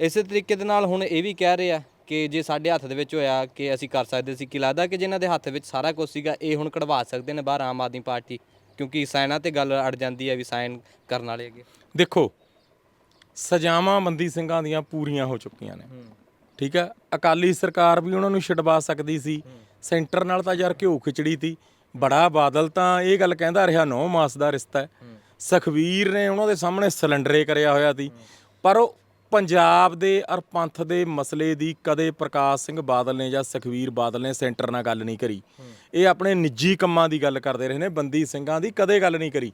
ਇਸੇ ਤਰੀਕੇ ਦੇ ਨਾਲ ਹੁਣ ਇਹ ਵੀ ਕਹਿ ਰਹੇ ਆ ਕਿ ਜੇ ਸਾਡੇ ਹੱਥ ਦੇ ਵਿੱਚ ਹੋਇਆ ਕਿ ਅਸੀਂ ਕਰ ਸਕਦੇ ਸੀ ਕਿ ਲੱਗਦਾ ਕਿ ਜਿਨ੍ਹਾਂ ਦੇ ਹੱਥ ਵਿੱਚ ਸਾਰਾ ਕੁਝ ਸੀਗਾ ਇਹ ਹੁਣ ਕਢਵਾ ਸਕਦੇ ਨੇ ਬਾਹਰ ਆਮ ਆਦਮੀ ਪਾਰਟੀ? ਕਿਉਂਕਿ ਸਾਇਨਾ ਤੇ ਗੱਲ ਅੜ ਜਾਂਦੀ ਹੈ ਵੀ ਸਾਈਨ ਕਰਨ ਵਾਲੇ ਹੈਗੇ। ਦੇਖੋ ਸਜ਼ਾਵਾਂ ਬੰਦੀ ਸਿੰਘਾਂ ਦੀਆਂ ਪੂਰੀਆਂ ਹੋ ਚੁੱਕੀਆਂ ਨੇ। ਠੀਕ ਹੈ ਅਕਾਲੀ ਸਰਕਾਰ ਵੀ ਉਹਨਾਂ ਨੂੰ ਛਡਵਾ ਸਕਦੀ ਸੀ। ਸੈਂਟਰ ਨਾਲ ਤਾਂ ਯਾਰ ਘਿਓ ਖਿਚੜੀ ਤੀ। ਬੜਾ ਬਾਦਲ ਤਾਂ ਇਹ ਗੱਲ ਕਹਿੰਦਾ ਰਿਹਾ 9 ਮਾਸ ਦਾ ਰਿਸ਼ਤਾ ਹੈ। ਸਖਵੀਰ ਨੇ ਉਹਨਾਂ ਦੇ ਸਾਹਮਣੇ ਸਿਲੰਡਰੇ ਕਰਿਆ ਹੋਇਆ ਸੀ ਪਰ ਉਹ ਪੰਜਾਬ ਦੇ ਔਰ ਪੰਥ ਦੇ ਮਸਲੇ ਦੀ ਕਦੇ ਪ੍ਰਕਾਸ਼ ਸਿੰਘ ਬਾਦਲ ਨੇ ਜਾਂ ਸੁਖਵੀਰ ਬਾਦਲ ਨੇ ਸੈਂਟਰ ਨਾਲ ਗੱਲ ਨਹੀਂ ਕਰੀ। ਇਹ ਆਪਣੇ ਨਿੱਜੀ ਕੰਮਾਂ ਦੀ ਗੱਲ ਕਰਦੇ ਰਹੇ ਨੇ, ਬੰਦੀ ਸਿੰਘਾਂ ਦੀ ਕਦੇ ਗੱਲ ਨਹੀਂ ਕਰੀ।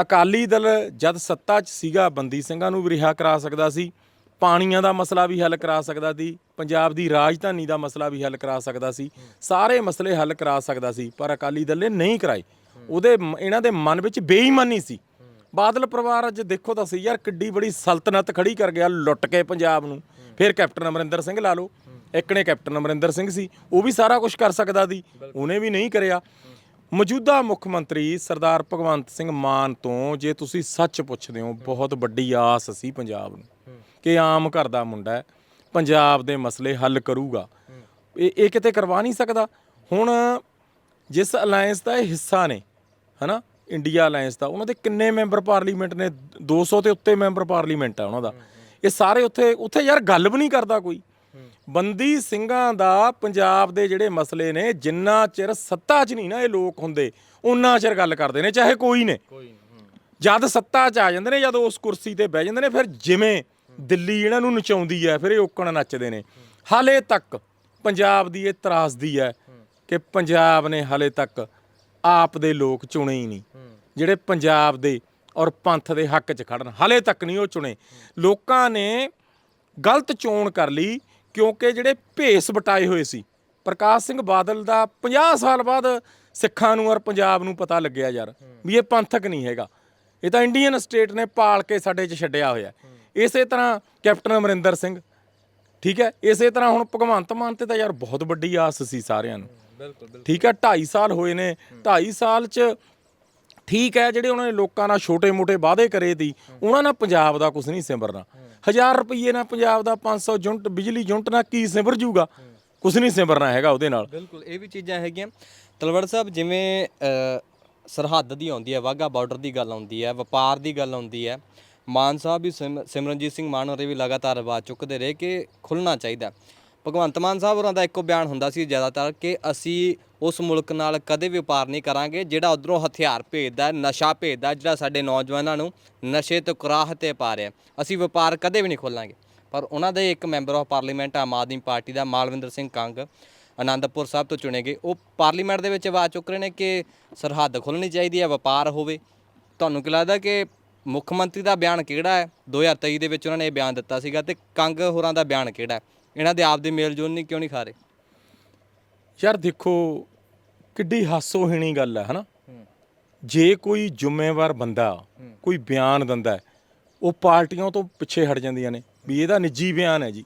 ਅਕਾਲੀ ਦਲ ਜਦ ਸੱਤਾ 'ਚ ਸੀਗਾ, ਬੰਦੀ ਸਿੰਘਾਂ ਨੂੰ ਵੀ ਰਿਹਾ ਕਰਾ ਸਕਦਾ ਸੀ। ਪਾਣੀਆਂ ਦਾ ਮਸਲਾ ਵੀ ਹੱਲ ਕਰਾ ਸਕਦਾ ਸੀ। ਪੰਜਾਬ ਦੀ ਰਾਜਧਾਨੀ ਦਾ ਮਸਲਾ ਵੀ ਹੱਲ ਕਰਾ ਸਕਦਾ ਸੀ। ਸਾਰੇ ਮਸਲੇ ਹੱਲ ਕਰਾ ਸਕਦਾ ਸੀ, ਪਰ ਅਕਾਲੀ ਦਲ ਨੇ ਨਹੀਂ ਕਰਾਏ। ਉਹਦੇ ਮ- ਇਹਨਾਂ ਦੇ ਮਨ ਵਿੱਚ ਬੇਈਮਾਨੀ ਸੀ। ਬਾਦਲ ਪਰਿਵਾਰ ਅੱਜ ਦੇਖੋ ਤਾਂ ਸਹੀ ਯਾਰ, ਕਿੱਡੀ ਬੜੀ ਸਲਤਨਤ ਖੜੀ ਕਰ ਗਿਆ, ਲੁੱਟ ਕੇ ਪੰਜਾਬ ਨੂੰ। ਫਿਰ ਕੈਪਟਨ ਅਮਰਿੰਦਰ ਸਿੰਘ ਲਾ ਲਓ। ਇੱਕ ਨੇ ਕੈਪਟਨ ਅਮਰਿੰਦਰ ਸਿੰਘ ਸੀ, ਉਹ ਵੀ ਸਾਰਾ ਕੁਝ ਕਰ ਸਕਦਾ ਸੀ, ਉਹਨੇ ਵੀ ਨਹੀਂ ਕਰਿਆ। ਮੌਜੂਦਾ ਮੁੱਖ ਮੰਤਰੀ ਸਰਦਾਰ ਭਗਵੰਤ ਸਿੰਘ ਮਾਨ ਤੋਂ ਜੇ ਤੁਸੀਂ ਸੱਚ ਪੁੱਛਦੇ ਹੋ, ਬਹੁਤ ਵੱਡੀ ਆਸ ਸੀ ਪੰਜਾਬ ਨੂੰ ਕਿ ਆਮ ਘਰ ਦਾ ਮੁੰਡਾ ਹੈ, ਪੰਜਾਬ ਦੇ ਮਸਲੇ ਹੱਲ ਕਰੂਗਾ। ਇਹ ਇਹ ਕਿਤੇ ਕਰਵਾ ਨਹੀਂ ਸਕਦਾ। ਹੁਣ ਜਿਸ ਅਲਾਈਅੰਸ ਦਾ ਇਹ ਹਿੱਸਾ ਨੇ, ਹਨਾ ਇੰਡੀਆ ਅਲਾਈਅੰਸ ਦਾ ਉਹਨਾਂ ਦੇ ਕਿੰਨੇ ਮੈਂਬਰ ਪਾਰਲੀਮੈਂਟ ਨੇ? 200 ਤੇ ਉੱਤੇ ਮੈਂਬਰ ਪਾਰਲੀਮੈਂਟ ਆ ਉਹਨਾਂ ਦਾ। ਇਹ ਸਾਰੇ ਉੱਥੇ ਉੱਥੇ ਯਾਰ ਗੱਲ ਵੀ ਨਹੀਂ ਕਰਦਾ ਕੋਈ। ਬੰਦੀ ਸਿੰਘਾਂ ਦਾ ਪੰਜਾਬ ਦੇ ਜਿਹੜੇ ਮਸਲੇ ਨੇ ਜਿੰਨਾ ਚਿਰ ਸੱਤਾ 'ਚ ਨਹੀਂ ਨਾ ਇਹ ਲੋਕ ਹੁੰਦੇ ਉਨਾ ਚਿਰ ਗੱਲ ਕਰਦੇ ਨੇ ਚਾਹੇ ਕੋਈ ਨੇ। ਜਦ ਸੱਤਾ 'ਚ ਆ ਜਾਂਦੇ ਨੇ ਜਦ ਉਸ ਕੁਰਸੀ ਤੇ ਬਹਿ ਜਾਂਦੇ ਨੇ ਫਿਰ ਜਿਵੇਂ ਦਿੱਲੀ ਇਹਨਾਂ ਨੂੰ ਨਚਾਉਂਦੀ ਹੈ ਫਿਰ ਇਹ ਓਕਣ ਨੱਚਦੇ ਨੇ। ਹਾਲੇ ਤੱਕ ਪੰਜਾਬ ਦੀ ਇਹ ਤਰਾਸਦੀ ਹੈ ਕਿ ਪੰਜਾਬ ਨੇ ਹਾਲੇ ਤੱਕ ਆਪ ਦੇ ਲੋਕ ਚੁਣੇ ਹੀ ਨਹੀਂ। ਜਿਹੜੇ ਪੰਜਾਬ ਦੇ ਔਰ ਪੰਥ ਦੇ ਹੱਕ 'ਚ ਖੜਨ ਹਾਲੇ ਤੱਕ ਨਹੀਂ ਉਹ ਚੁਣੇ। ਲੋਕਾਂ ਨੇ ਗਲਤ ਚੋਣ ਕਰ ਲਈ ਕਿਉਂਕਿ ਜਿਹੜੇ ਭੇਸ ਵਟਾਏ ਹੋਏ ਸੀ। ਪ੍ਰਕਾਸ਼ ਸਿੰਘ ਬਾਦਲ ਦਾ 50 ਸਾਲ ਬਾਅਦ ਸਿੱਖਾਂ ਨੂੰ ਔਰ ਪੰਜਾਬ ਨੂੰ ਪਤਾ ਲੱਗਿਆ ਯਾਰ ਵੀ ਇਹ ਪੰਥਕ ਨਹੀਂ ਹੈਗਾ। ਇਹ ਤਾਂ ਇੰਡੀਅਨ ਸਟੇਟ ਨੇ ਪਾਲ ਕੇ ਸਾਡੇ 'ਚ ਛੱਡਿਆ ਹੋਇਆ ਇਸੇ ਤਰ੍ਹਾਂ ਕੈਪਟਨ ਅਮਰਿੰਦਰ ਸਿੰਘ ਠੀਕ ਹੈ? ਇਸੇ ਤਰ੍ਹਾਂ ਹੁਣ ਭਗਵੰਤ ਮਾਨ ਤੇ ਤਾਂ ਯਾਰ ਬਹੁਤ ਵੱਡੀ ਆਸ ਸੀ ਸਾਰਿਆਂ ਨੂੰ। ਬਿਲਕੁਲ ਠੀਕ ਹੈ 2.5 ਸਾਲ ਹੋਏ ਨੇ। 2.5 ਸਾਲ 'ਚ ਠੀਕ ਹੈ ਜਿਹੜੇ ਉਹਨਾਂ ਨੇ ਲੋਕਾਂ ਨਾਲ ਛੋਟੇ-ਮੋਟੇ ਵਾਅਦੇ ਕਰੇ ਸੀ ਉਹਨਾਂ ਨਾਲ ਪੰਜਾਬ ਦਾ ਕੁਝ ਨਹੀਂ ਸਿਮਰਨਾ। 1000 ਰੁਪਏ ਨਾਲ ਪੰਜਾਬ ਦਾ 500 ਯੂਨਿਟ ਬਿਜਲੀ ਯੂਨਿਟ ਨਾਲ ਕੀ ਸਿਮਰ ਜੂਗਾ? ਕੁਝ ਨਹੀਂ ਸਿਮਰਨਾ ਹੈਗਾ ਉਹਦੇ ਨਾਲ। ਬਿਲਕੁਲ ਇਹ ਵੀ ਚੀਜ਼ਾਂ ਹੈਗੀਆਂ। ਤਲਵੜ ਸਾਹਿਬ ਜਿਵੇਂ ਸਰਹੱਦ ਦੀ ਆਉਂਦੀ ਹੈ ਵਾਗਾ ਬਾਰਡਰ ਦੀ ਗੱਲ ਆਉਂਦੀ ਹੈ ਵਪਾਰ ਦੀ ਗੱਲ ਆਉਂਦੀ ਹੈ ਮਾਨ ਸਾਹਿਬ ਵੀ ਸਿਮ- ਸਿਮਰਨਜੀਤ ਸਿੰਘ ਮਾਨ ਹੋਰੇ ਵੀ ਲਗਾਤਾਰ ਆਵਾਜ਼ ਚੁੱਕਦੇ ਰਹੇ ਕਿ ਖੁੱਲਣਾ ਚਾਹੀਦਾ। ਭਗਵੰਤ ਮਾਨ ਸਾਹਿਬ ਹੋਰਾਂ ਦਾ ਇੱਕੋ ਬਿਆਨ ਹੁੰਦਾ ਸੀ ਜ਼ਿਆਦਾਤਰ ਕਿ ਅਸੀਂ ਉਸ ਮੁਲਕ ਨਾਲ ਕਦੇ ਵੀ ਵਪਾਰ ਨਹੀਂ ਕਰਾਂਗੇ, ਜਿਹੜਾ ਉਧਰੋਂ ਹਥਿਆਰ ਭੇਜਦਾ ਨਸ਼ਾ ਭੇਜਦਾ ਜਿਹੜਾ ਸਾਡੇ ਨੌਜਵਾਨਾਂ ਨੂੰ ਨਸ਼ੇ ਤੋਂ ਕੁਰਾਹ ਤੇ ਪਾ ਰਿਹਾ ਅਸੀਂ ਵਪਾਰ ਕਦੇ ਵੀ ਨਹੀਂ ਖੋਲਾਂਗੇ। ਪਰ ਉਹਨਾਂ ਦੇ ਇੱਕ member of parliament Aam Aadmi Party ਦਾ ਮਾਲਵਿੰਦਰ ਸਿੰਘ ਕੰਗ ਆਨੰਦਪੁਰ ਸਾਹਿਬ ਤੋਂ ਚੁਣੇ ਗਏ। ਉਹ ਪਾਰਲੀਮੈਂਟ ਦੇ ਵਿੱਚ ਆਵਾਜ਼ ਚੁੱਕ ਰਹੇ ਨੇ ਕਿ ਸਰਹੱਦ ਖੁੱਲਣੀ ਚਾਹੀਦੀ ਹੈ, ਵਪਾਰ ਹੋਵੇ। ਤੁਹਾਨੂੰ ਕੀ ਲੱਗਦਾ ਕਿ ਮੁੱਖ ਮੰਤਰੀ ਦਾ ਬਿਆਨ ਕਿਹੜਾ ਹੈ? 2023 ਦੇ ਵਿੱਚ ਉਹਨਾਂ ਨੇ ਇਹ ਬਿਆਨ ਦਿੱਤਾ ਸੀਗਾ ਤੇ ਕੰਗ ਹੋਰਾਂ ਦਾ ਬਿਆਨ ਕਿਹੜਾ ਹੈ? ਇਹਨਾਂ ਦੇ ਆਪ ਦੇ ਮੇਲ ਜੋਲ ਨਹੀਂ ਕਿਉਂ ਨਹੀਂ ਖਾ ਰਹੇ? ਯਾਰ ਦੇਖੋ ਕਿੱਡੀ ਹਾਸੋਹੀਣੀ ਗੱਲ ਹੈ ਹਨਾ? ਜੇ ਕੋਈ ਜ਼ਿੰਮੇਵਾਰ ਬੰਦਾ ਕੋਈ ਬਿਆਨ ਦਿੰਦਾ ਉਹ ਪਾਰਟੀਆਂ ਤੋਂ ਪਿੱਛੇ ਹਟ ਜਾਂਦੀਆਂ ਨੇ ਵੀ ਇਹਦਾ ਨਿੱਜੀ ਬਿਆਨ ਹੈ ਜੀ।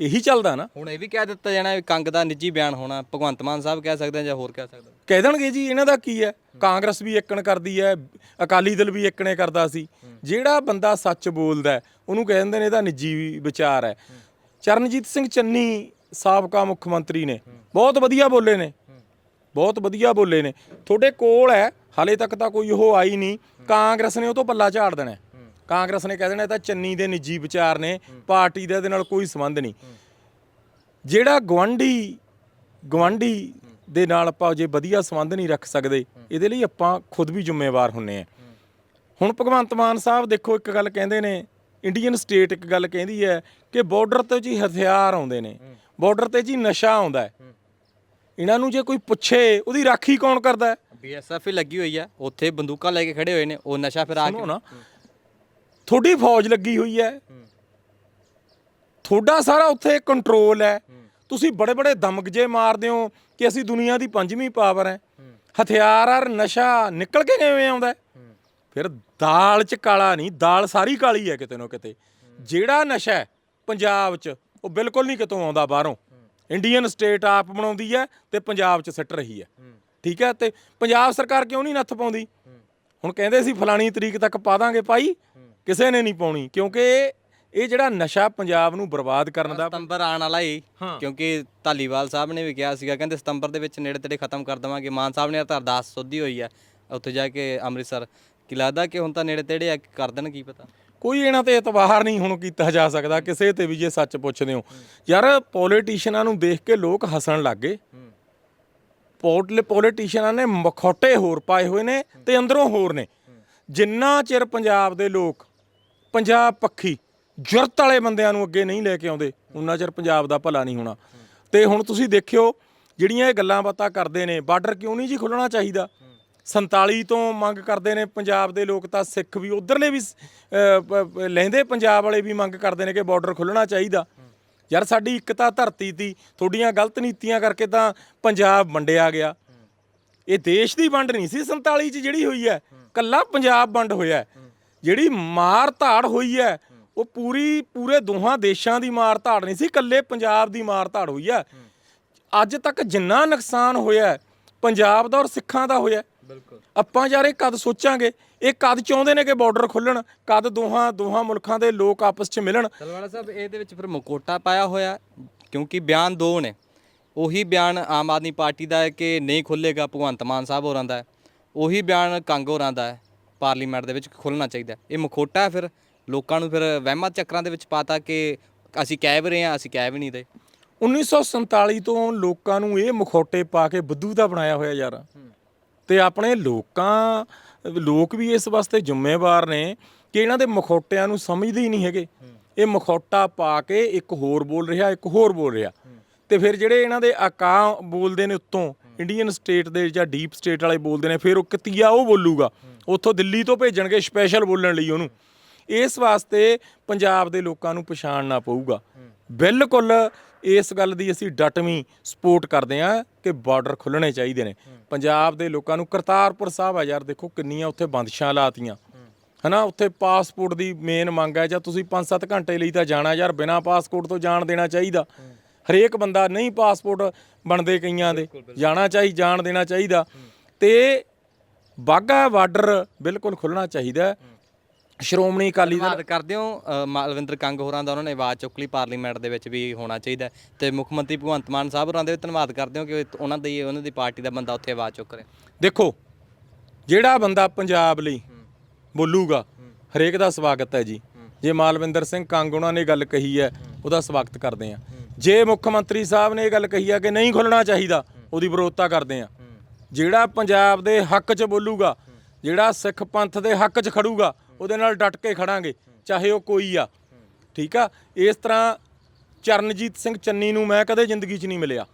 ਇਹੀ ਚੱਲਦਾ ਨਾ। ਹੁਣ ਇਹ ਵੀ ਕਹਿ ਦਿੱਤਾ ਜਾਣਾ ਵੀ ਕੰਗ ਦਾ ਨਿੱਜੀ ਬਿਆਨ ਹੋਣਾ ਭਗਵੰਤ ਮਾਨ ਸਾਹਿਬ ਕਹਿ ਸਕਦੇ ਜਾਂ ਹੋਰ ਕਹਿ ਸਕਦੇ ਕਹਿ ਦੇਣਗੇ ਜੀ ਇਹਨਾਂ ਦਾ ਕੀ ਹੈ? ਕਾਂਗਰਸ ਵੀ ਇੱਕਣ ਕਰਦੀ ਹੈ ਅਕਾਲੀ ਦਲ ਵੀ ਇੱਕਣੇ ਕਰਦਾ ਸੀ। ਜਿਹੜਾ ਬੰਦਾ ਸੱਚ ਬੋਲਦਾ ਉਹਨੂੰ ਕਹਿ ਦਿੰਦੇ ਨੇ ਇਹਦਾ ਨਿੱਜੀ ਵਿਚਾਰ ਹੈ। ਚਰਨਜੀਤ ਸਿੰਘ ਚੰਨੀ ਸਾਬਕਾ ਮੁੱਖ ਮੰਤਰੀ ਨੇ। ਬਹੁਤ ਵਧੀਆ ਬੋਲੇ ਨੇ। ਬਹੁਤ ਵਧੀਆ ਬੋਲੇ ਨੇ। ਤੁਹਾਡੇ ਕੋਲ ਹੈ, ਹਾਲੇ ਤੱਕ ਤਾਂ ਕੋਈ ਉਹ ਆਈ ਨਹੀਂ। ਕਾਂਗਰਸ ਨੇ ਉਹ ਤੋਂ ਪੱਲਾ ਝਾੜ ਦੇਣਾ ਕਾਂਗਰਸ ਨੇ ਕਹਿ ਦੇਣਾ ਇਹ ਤਾਂ ਚੰਨੀ ਦੇ ਨਿੱਜੀ ਵਿਚਾਰ ਨੇ, ਪਾਰਟੀ ਦਾ ਇਹਦੇ ਨਾਲ ਕੋਈ ਸੰਬੰਧ ਨਹੀਂ। ਜਿਹੜਾ ਗਵੰਡੀ ਗਵੰਡੀ ਦੇ ਨਾਲ ਆਪਾਂ ਜੇ ਵਧੀਆ ਸੰਬੰਧ ਨਹੀਂ ਰੱਖ ਸਕਦੇ, ਇਹਦੇ ਲਈ ਆਪਾਂ ਖੁਦ ਵੀ ਜ਼ਿੰਮੇਵਾਰ ਹੁੰਨੇ ਆ। ਹੁਣ ਭਗਵੰਤ ਮਾਨ ਸਾਹਿਬ ਦੇਖੋ ਇੱਕ ਗੱਲ ਕਹਿੰਦੇ ਨੇ ਇੰਡੀਅਨ ਸਟੇਟ ਇੱਕ ਗੱਲ ਕਹਿੰਦੀ ਹੈ ਕਿ ਬਾਰਡਰ ਤੇ ਜੀ ਹਥਿਆਰ ਆਉਂਦੇ ਨੇ ਬਾਰਡਰ ਤੇ ਜੀ ਨਸ਼ਾ ਆਉਂਦਾ ਹੈ। ਇਹਨਾਂ ਨੂੰ ਜੇ ਕੋਈ ਪੁੱਛੇ ਉਹਦੀ ਰਾਖੀ ਕੌਣ ਕਰਦਾ ਹੈ? ਬੀਐਸਐਫ ਹੀ ਲੱਗੀ ਹੋਈ ਆ ਉੱਥੇ ਬੰਦੂਕਾਂ ਲੈ ਕੇ ਖੜੇ ਹੋਏ ਨੇ ਉਹ ਨਸ਼ਾ ਫਿਰ ਆ ਸੁਣੋ ਕੇ ਨਾ ਤੁਹਾਡੀ ਫੌਜ ਲੱਗੀ ਹੋਈ ਹੈ। ਤੁਹਾਡਾ ਸਾਰਾ ਉੱਥੇ ਕੰਟਰੋਲ ਹੈ। ਤੁਸੀਂ ਬੜੇ ਬੜੇ ਦਮਗਜੇ ਮਾਰਦੇ ਹੋ ਕਿ ਅਸੀਂ ਦੁਨੀਆ ਦੀ ਪੰਜਵੀਂ ਪਾਵਰ ਹੈ। ਹਥਿਆਰ ਔਰ ਨਸ਼ਾ ਨਿਕਲ ਕੇ ਕਿਵੇਂ ਆਉਂਦਾ ਹੈ? ਫਿਰ ਦਾਲ ਚ ਕਾਲਾ ਨਹੀਂ ਦਾਲ ਸਾਰੀ ਕਾਲੀ ਹੈ ਕਿਤੇ ਨਾ ਕਿਤੇ। ਜਿਹੜਾ ਨਸ਼ਾ ਹੈ ਪੰਜਾਬ ਚ ਉਹ ਬਿਲਕੁਲ ਨਹੀਂ ਕਿਤੋਂ ਆਉਂਦਾ ਬਾਹਰੋਂ। ਇੰਡੀਅਨ ਸਟੇਟ ਆਪ ਬਣਾਉਂਦੀ ਹੈ ਤੇ ਪੰਜਾਬ ਚ ਸਿੱਟ ਰਹੀ ਹੈ। ਠੀਕ ਹੈ ਤੇ ਪੰਜਾਬ ਸਰਕਾਰ ਕਿਉਂ ਨਹੀਂ ਨੱਥ ਪਾਉਂਦੀ? ਹੁਣ ਕਹਿੰਦੇ ਸੀ ਫਲਾਣੀ ਤਰੀਕ ਤੱਕ ਪਾ ਦਾਂਗੇ ਭਾਈ। ਕਿਸੇ ਨੇ ਨਹੀਂ ਪਾਉਣੀ ਕਿਉਂਕਿ ਇਹ- ਜਿਹੜਾ ਨਸ਼ਾ ਪੰਜਾਬ ਨੂੰ ਬਰਬਾਦ ਕਰਨ ਦਾ ਸਤੰਬਰ ਆਉਣ ਵਾਲਾ ਹੀ। ਕਿਉਂਕਿ ਧਾਲੀਵਾਲ ਸਾਹਿਬ ਨੇ ਵੀ ਕਿਹਾ ਸੀਗਾ ਕਹਿੰਦੇ ਸਤੰਬਰ ਦੇ ਵਿੱਚ ਨੇੜੇ ਤੇੜੇ ਖਤਮ ਕਰ ਦਵਾਂਗੇ। ਮਾਨ ਸਾਹਿਬ ਨੇ ਤਾਂ ਅਰਦਾਸ ਸੋਧੀ ਹੋਈ ਆ ਉੱਥੇ ਜਾ ਕੇ ਅੰਮ੍ਰਿਤਸਰ। ਕੀ ਲੱਗਦਾ ਕਿ ਹੁਣ ਤਾਂ ਨੇੜੇ ਤੇੜੇ ਆ ਕੇ ਕਰ ਦੇਣ ਕੀ ਪਤਾ? ਕੋਈ ਇਹਨਾਂ ਤੇ ਇਤਬਾਰ ਨਹੀਂ ਹੁਣ ਕੀਤਾ ਜਾ ਸਕਦਾ, ਕਿਸੇ ਤੇ ਵੀ ਜੇ ਸੱਚ ਪੁੱਛਦੇ ਹੋ। ਯਾਰ ਪੋਲੀਟੀਸ਼ੀਅਨਾਂ ਨੂੰ ਦੇਖ ਕੇ ਲੋਕ ਹੱਸਣ ਲੱਗ ਗਏ। ਪੋਟਲੇ ਪੋਲੀਟੀਸ਼ੀਅਨਾਂ ਨੇ ਮਖੌਟੇ ਹੋਰ ਪਾਏ ਹੋਏ ਨੇ ਤੇ ਅੰਦਰੋਂ ਹੋਰ ਨੇ। ਜਿੰਨਾ ਚਿਰ ਪੰਜਾਬ ਦੇ ਲੋਕ, ਪੰਜਾਬ ਪੱਖੀ, ਜੁਰਤ ਵਾਲੇ ਬੰਦਿਆਂ ਨੂੰ ਅੱਗੇ ਨਹੀਂ ਲੈ ਕੇ ਆਉਂਦੇ, ਉਨਾ ਚਿਰ ਪੰਜਾਬ ਦਾ ਭਲਾ ਨਹੀਂ ਹੋਣਾ। ਤੇ ਹੁਣ ਤੁਸੀਂ ਦੇਖਿਓ, ਜਿਹੜੀਆਂ ਇਹ ਗੱਲਾਂ ਬਾਤਾਂ ਕਰਦੇ ਨੇ, ਬਾਰਡਰ ਕਿਉਂ ਨਹੀਂ ਜੀ ਖੁੱਲਣਾ ਚਾਹੀਦਾ? 47 ਤੋਂ ਮੰਗ ਕਰਦੇ ਨੇ ਪੰਜਾਬ ਦੇ ਲੋਕ, ਤਾਂ ਸਿੱਖ ਵੀ ਉਧਰਲੇ ਵੀ ਲਹਿੰਦੇ ਪੰਜਾਬ ਵਾਲੇ ਵੀ ਮੰਗ ਕਰਦੇ ਨੇ ਕਿ ਬਾਰਡਰ ਖੁੱਲਣਾ ਚਾਹੀਦਾ। ਯਾਰ ਸਾਡੀ ਇੱਕ ਤਾਂ ਧਰਤੀ ਦੀ ਤੁਹਾਡੀਆਂ ਗਲਤ ਨੀਤੀਆਂ ਕਰਕੇ ਤਾਂ ਪੰਜਾਬ ਵੰਡਿਆ ਗਿਆ। ਇਹ ਦੇਸ਼ ਦੀ ਵੰਡ ਨਹੀਂ ਸੀ 47 ਚ ਜਿਹੜੀ ਹੋਈ ਹੈ, ਕੱਲਾ ਪੰਜਾਬ ਵੰਡ ਹੋਇਆ। ਜਿਹੜੀ ਮਾਰ ਧਾੜ ਹੋਈ ਹੈ, ਉਹ ਪੂਰੀ, ਪੂਰੇ ਦੋਹਾਂ ਦੇਸ਼ਾਂ ਦੀ ਮਾਰ ਧਾੜ ਨਹੀਂ ਸੀ, ਕੱਲੇ ਪੰਜਾਬ ਦੀ ਮਾਰ ਧਾੜ ਹੋਈ ਹੈ। ਅੱਜ ਤੱਕ ਜਿੰਨਾ ਨੁਕਸਾਨ ਹੋਇਆ, ਪੰਜਾਬ ਦਾ ਔਰ ਸਿੱਖਾਂ ਦਾ ਹੋਇਆ। ਬਿਲਕੁਲ। ਆਪਾਂ ਯਾਰ ਇਹ ਕਦ ਸੋਚਾਂਗੇ? ਇਹ ਕਦ ਚਾਹੁੰਦੇ ਨੇ ਕਿ ਬਾਰਡਰ ਖੁੱਲਣ? ਕਦ ਦੋਹਾਂ ਦੋਹਾਂ ਮੁਲਕਾਂ ਦੇ ਲੋਕ ਆਪਸ 'ਚ ਮਿਲਣ? ਤਲਵਾੜਾ ਸਾਹਿਬ ਇਹਦੇ ਵਿੱਚ ਫਿਰ ਮੁਕੋਟਾ ਪਾਇਆ ਹੋਇਆ ਕਿਉਂਕਿ ਬਿਆਨ ਦੋ ਨੇ। ਉਹੀ ਬਿਆਨ ਆਮ ਆਦਮੀ ਪਾਰਟੀ ਦਾ ਹੈ ਕਿ ਨਹੀਂ ਖੁੱਲੇਗਾ ਭਗਵੰਤ ਮਾਨ ਸਾਹਿਬ ਹੋਰਾਂ ਦਾ ਉਹੀ ਬਿਆਨ ਕੰਗ ਹੋਰਾਂ ਦਾ ਹੈ ਪਾਰਲੀਮੈਂਟ ਦੇ ਵਿੱਚ ਖੁੱਲਣਾ ਚਾਹੀਦਾ। ਇਹ ਮੁਖੋਟਾ ਹੈ ਫਿਰ ਲੋਕਾਂ ਨੂੰ ਫਿਰ ਵਹਿਮਾਂ ਚੱਕਰਾਂ ਦੇ ਵਿੱਚ ਪਾਤਾ ਕਿ ਅਸੀਂ ਕਹਿ ਵੀ ਰਹੇ ਹਾਂ ਅਸੀਂ ਕਹਿ ਵੀ ਨਹੀਂ ਰਹੇ। 1947 ਤੋਂ ਲੋਕਾਂ ਨੂੰ ਇਹ ਮੁਖੌਟੇ ਪਾ ਕੇ ਬੁੱਧੂ ਦਾ ਬਣਾਇਆ ਹੋਇਆ ਯਾਰ। ਤੇ ਆਪਣੇ ਲੋਕਾਂ, ਲੋਕ ਵੀ ਇਸ ਵਾਸਤੇ ਜ਼ਿੰਮੇਵਾਰ ਨੇ ਕਿ ਇਹਨਾਂ ਦੇ ਮਖੌਟਿਆਂ ਨੂੰ ਸਮਝਦੇ ਹੀ ਨਹੀਂ ਹੈਗੇ। ਇਹ ਮਖੌਟਾ ਪਾ ਕੇ ਇੱਕ ਹੋਰ ਬੋਲ ਰਿਹਾ, ਇੱਕ ਹੋਰ ਬੋਲ ਰਿਹਾ। ਤੇ ਫਿਰ ਜਿਹੜੇ ਇਹਨਾਂ ਦੇ ਆਕਾ ਬੋਲਦੇ ਨੇ ਉੱਤੋਂ ਇੰਡੀਅਨ ਸਟੇਟ ਦੇ ਜਾਂ ਡੀਪ ਸਟੇਟ ਵਾਲੇ ਬੋਲਦੇ ਨੇ, ਫਿਰ ਉਹ ਕਤੀਆ ਉਹ ਬੋਲੂਗਾ। ਉੱਥੋਂ ਦਿੱਲੀ ਤੋਂ ਭੇਜਣਗੇ ਸਪੈਸ਼ਲ ਬੋਲਣ ਲਈ ਉਹਨੂੰ। ਇਸ ਵਾਸਤੇ ਪੰਜਾਬ ਦੇ ਲੋਕਾਂ ਨੂੰ ਪਛਾਣਨਾ ਪਊਗਾ। ਬਿਲਕੁਲ ਇਸ ਗੱਲ ਦੀ ਅਸੀਂ ਡਟਵੀਂ ਸਪੋਰਟ ਕਰਦੇ ਹਾਂ ਕਿ ਬਾਰਡਰ ਖੁੱਲਣੇ ਚਾਹੀਦੇ ਨੇ। ਪੰਜਾਬ ਦੇ ਲੋਕਾਂ ਨੂੰ ਕਰਤਾਰਪੁਰ ਸਾਹਿਬ ਆ ਯਾਰ, ਦੇਖੋ ਕਿੰਨੀਆਂ ਉੱਥੇ ਬੰਦਸ਼ਾਂ ਲਾਤੀਆਂ। ਹਨਾ, ਉੱਥੇ ਪਾਸਪੋਰਟ ਦੀ ਮੇਨ ਮੰਗ ਹੈ ਜਾਂ ਤੁਸੀਂ 5-7 ਘੰਟੇ ਲਈ ਤਾਂ ਜਾਣਾ ਯਾਰ, ਬਿਨਾਂ ਪਾਸਪੋਰਟ ਤੋਂ ਜਾਣ ਦੇਣਾ ਚਾਹੀਦਾ। ਹਰੇਕ ਬੰਦਾ ਨਹੀਂ ਪਾਸਪੋਰਟ ਬਣਦੇ ਕਈਆਂ ਦੇ, ਜਾਣਾ ਚਾਹੀ, ਜਾਣ ਦੇਣਾ ਚਾਹੀਦਾ। ਤੇ ਬਾਗਾ ਬਾਰਡਰ ਬਿਲਕੁਲ ਖੁੱਲਣਾ ਚਾਹੀਦਾ। ਸ਼੍ਰੋਮਣੀ ਅਕਾਲੀ ਦਲ ਧੰਨਵਾਦ ਕਰਦੇ ਹੋ ਮਾਲਵਿੰਦਰ ਕੰਗ ਹੋਰਾਂ ਦਾ ਉਹਨਾਂ ਨੇ ਆਵਾਜ਼ ਚੁੱਕ ਲਈ ਪਾਰਲੀਮੈਂਟ ਦੇ ਵਿੱਚ ਵੀ ਹੋਣਾ ਚਾਹੀਦਾ ਹੈ। ਤੇ ਮੁੱਖ ਮੰਤਰੀ ਭਗਵੰਤ ਮਾਨ ਸਾਹਿਬ ਹੋਰਾਂ ਦੇ ਵੀ ਧੰਨਵਾਦ ਕਰਦੇ ਹੋ ਕਿ ਉਹਨਾਂ ਦੀ ਉਹਨਾਂ ਦੀ ਪਾਰਟੀ ਦਾ ਬੰਦਾ ਉੱਥੇ ਆਵਾਜ਼ ਚੁੱਕ ਰਿਹਾ। ਦੇਖੋ ਜਿਹੜਾ ਬੰਦਾ ਪੰਜਾਬ ਲਈ ਬੋਲੂਗਾ ਹਰੇਕ ਦਾ ਸਵਾਗਤ ਹੈ ਜੀ। ਜੇ ਮਾਲਵਿੰਦਰ ਸਿੰਘ ਕੰਗ ਉਹਨਾਂ ਨੇ ਗੱਲ ਕਹੀ ਹੈ ਉਹਦਾ ਸਵਾਗਤ ਕਰਦੇ ਆ ਜੇ ਮੁੱਖ ਮੰਤਰੀ ਸਾਹਿਬ ਨੇ ਇਹ ਗੱਲ ਕਹੀ ਹੈ ਕਿ ਨਹੀਂ ਖੁੱਲਣਾ ਚਾਹੀਦਾ ਉਹਦੀ ਵਿਰੋਧਤਾ ਕਰਦੇ ਆ ਜਿਹੜਾ ਪੰਜਾਬ ਦੇ ਹੱਕ 'ਚ ਬੋਲੂਗਾ ਜਿਹੜਾ ਸਿੱਖ ਪੰਥ ਦੇ ਹੱਕ 'ਚ ਖੜੂਗਾ ਉਹਦੇ ਨਾਲ ਡਟ ਕੇ ਖੜਾਂਗੇ, ਚਾਹੇ ਉਹ ਕੋਈ ਆ। ਠੀਕ ਆ? ਇਸ ਤਰ੍ਹਾਂ ਚਰਨਜੀਤ ਸਿੰਘ ਚੰਨੀ ਨੂੰ ਮੈਂ ਕਦੇ ਜ਼ਿੰਦਗੀ 'ਚ ਨਹੀਂ ਮਿਲਿਆ।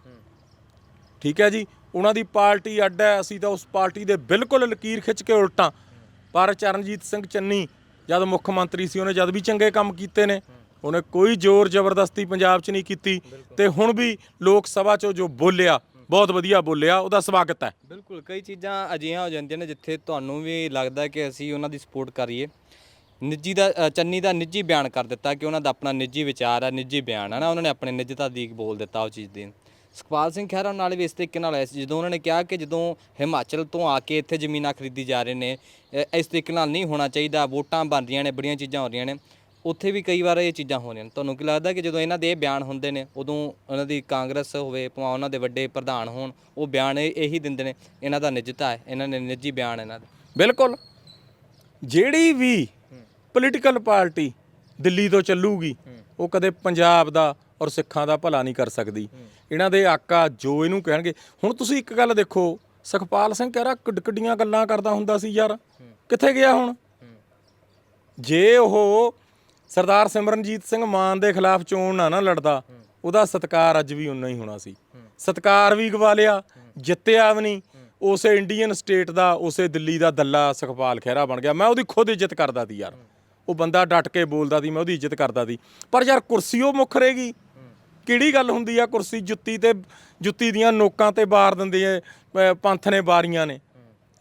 ਠੀਕ ਹੈ ਜੀ? ਉਹਨਾਂ ਦੀ ਪਾਰਟੀ ਅੱਡ ਹੈ, ਅਸੀਂ ਤਾਂ ਉਸ ਪਾਰਟੀ ਦੇ ਬਿਲਕੁਲ ਲਕੀਰ ਖਿੱਚ ਕੇ ਉਲਟਾਂ। ਪਰ ਚਰਨਜੀਤ ਸਿੰਘ ਚੰਨੀ ਜਦ ਮੁੱਖ ਮੰਤਰੀ ਸੀ, ਉਹਨੇ ਜਦ ਵੀ ਚੰਗੇ ਕੰਮ ਕੀਤੇ ਨੇ, ਉਹਨੇ ਕੋਈ ਜ਼ੋਰ ਜ਼ਬਰਦਸਤੀ ਪੰਜਾਬ 'ਚ ਨਹੀਂ ਕੀਤੀ। ਤੇ ਹੁਣ ਵੀ ਲੋਕ ਸਭਾ 'ਚੋਂ ਜੋ ਬੋਲਿਆ ਬਹੁਤ ਵਧੀਆ ਬੋਲਿਆ ਉਹਦਾ ਸਵਾਗਤ ਹੈ। ਬਿਲਕੁਲ ਕਈ ਚੀਜ਼ਾਂ ਅਜਿਹੀਆਂ ਹੋ ਜਾਂਦੀਆਂ ਨੇ ਜਿੱਥੇ ਤੁਹਾਨੂੰ ਵੀ ਲੱਗਦਾ ਕਿ ਅਸੀਂ ਉਹਨਾਂ ਦੀ ਸਪੋਰਟ ਕਰੀਏ। ਨਿੱਜੀ ਦਾ ਅ, ਚੰਨੀ ਦਾ ਨਿੱਜੀ ਬਿਆਨ ਕਰ ਦਿੱਤਾ ਕਿ ਉਹਨਾਂ ਦਾ ਆਪਣਾ ਨਿੱਜੀ ਵਿਚਾਰ ਹੈ ਨਿੱਜੀ ਬਿਆਨ ਹੈ ਨਾ ਉਹਨਾਂ ਨੇ ਆਪਣੇ ਨਿੱਜਤਾ ਦੀ ਬੋਲ ਦਿੱਤਾ ਉਹ ਚੀਜ਼ ਦੀ। ਸੁਖਪਾਲ ਸਿੰਘ ਖਹਿਰਾ ਨਾਲ ਵੀ ਇਸ ਤਰੀਕੇ ਨਾਲ ਆਇਆ ਸੀ ਜਦੋਂ ਉਹਨਾਂ ਨੇ ਕਿਹਾ ਕਿ ਜਦੋਂ ਹਿਮਾਚਲ ਤੋਂ ਆ ਕੇ ਇੱਥੇ ਜ਼ਮੀਨਾਂ ਖਰੀਦੀ ਜਾ ਰਹੇ ਨੇ ਅ, ਇਸ ਤਰੀਕੇ ਨਾਲ ਨਹੀਂ ਹੋਣਾ ਚਾਹੀਦਾ ਵੋਟਾਂ ਬਣ ਰਹੀਆਂ ਨੇ ਬੜੀਆਂ ਚੀਜ਼ਾਂ ਹੋ ਰਹੀਆਂ ਨੇ। ਉੱਥੇ ਵੀ ਕਈ ਵਾਰ ਇਹ ਚੀਜ਼ਾਂ ਹੋ ਰਹੀਆਂ ਨੇ। ਤੁਹਾਨੂੰ ਕੀ ਲੱਗਦਾ ਕਿ ਜਦੋਂ ਇਹਨਾਂ ਦੇ ਇਹ ਬਿਆਨ ਹੁੰਦੇ ਨੇ, ਉਦੋਂ ਉਹਨਾਂ ਦੀ ਕਾਂਗਰਸ ਹੋਵੇ ਭਾਵੇਂ ਉਹਨਾਂ ਦੇ ਵੱਡੇ ਪ੍ਰਧਾਨ ਹੋਣ, ਉਹ ਬਿਆਨ ਇਹ- ਇਹੀ ਦਿੰਦੇ ਨੇ, ਇਹਨਾਂ ਦਾ ਨਿੱਜਤਾ ਹੈ, ਇਹਨਾਂ ਨੇ ਨਿੱਜੀ ਬਿਆਨ ਇਹਨਾਂ ਦਾ। ਬਿਲਕੁਲ। ਜਿਹੜੀ ਵੀ ਪੋਲੀਟੀਕਲ ਪਾਰਟੀ ਦਿੱਲੀ ਤੋਂ ਚੱਲੂਗੀ, ਉਹ ਕਦੇ ਪੰਜਾਬ ਦਾ ਔਰ ਸਿੱਖਾਂ ਦਾ ਭਲਾ ਨਹੀਂ ਕਰ ਸਕਦੀ। ਇਹਨਾਂ ਦੇ ਆਕਾ ਜੋ ਇਹਨੂੰ ਕਹਿਣਗੇ। ਹੁਣ ਤੁਸੀਂ ਇੱਕ ਗੱਲ ਦੇਖੋ, ਸੁਖਪਾਲ ਸਿੰਘ ਕਹਿਰਾ ਕਿੱਡ ਕਿੱਡੀਆਂ ਗੱਲਾਂ ਕਰਦਾ ਹੁੰਦਾ ਸੀ ਯਾਰ। ਕਿੱਥੇ ਗਿਆ ਹੁਣ? ਜੇ ਉਹ ਸਰਦਾਰ ਸਿਮਰਨਜੀਤ ਸਿੰਘ ਮਾਨ ਦੇ ਖਿਲਾਫ ਚੋਣ ਨਾ ਨਾ ਲੜਦਾ, ਉਹਦਾ ਸਤਕਾਰ ਅੱਜ ਵੀ ਉਨਾ ਹੀ ਹੋਣਾ ਸੀ। ਸਤਕਾਰ ਵੀ ਗਵਾ ਲਿਆ, ਜਿੱਤਿਆ ਵੀ ਨਹੀਂ। ਉਸੇ ਇੰਡੀਅਨ ਸਟੇਟ ਦਾ, ਉਸੇ ਦਿੱਲੀ ਦਾ ਦੱਲਾ ਸੁਖਪਾਲ ਖਹਿਰਾ ਬਣ ਗਿਆ। ਮੈਂ ਉਹਦੀ ਖੁਦ ਇੱਜ਼ਤ ਕਰਦਾ ਸੀ ਯਾਰ। ਉਹ ਬੰਦਾ ਡਟ ਕੇ ਬੋਲਦਾ ਸੀ, ਮੈਂ ਉਹਦੀ ਇੱਜ਼ਤ ਕਰਦਾ ਸੀ। ਪਰ ਯਾਰ ਕੁਰਸੀ ਉਹ ਮੁੱਖ ਰਹੇਗੀ ਕਿਹੜੀ ਗੱਲ ਹੁੰਦੀ ਆ ਕੁਰਸੀ ਜੁੱਤੀ ਤੇ, ਜੁੱਤੀ ਦੀਆਂ ਨੋਕਾਂ ਤੇ ਬਾਰ ਦਿੰਦੇ ਆ ਪੰਥ ਨੇ ਬਾਰੀਆਂ ਨੇ।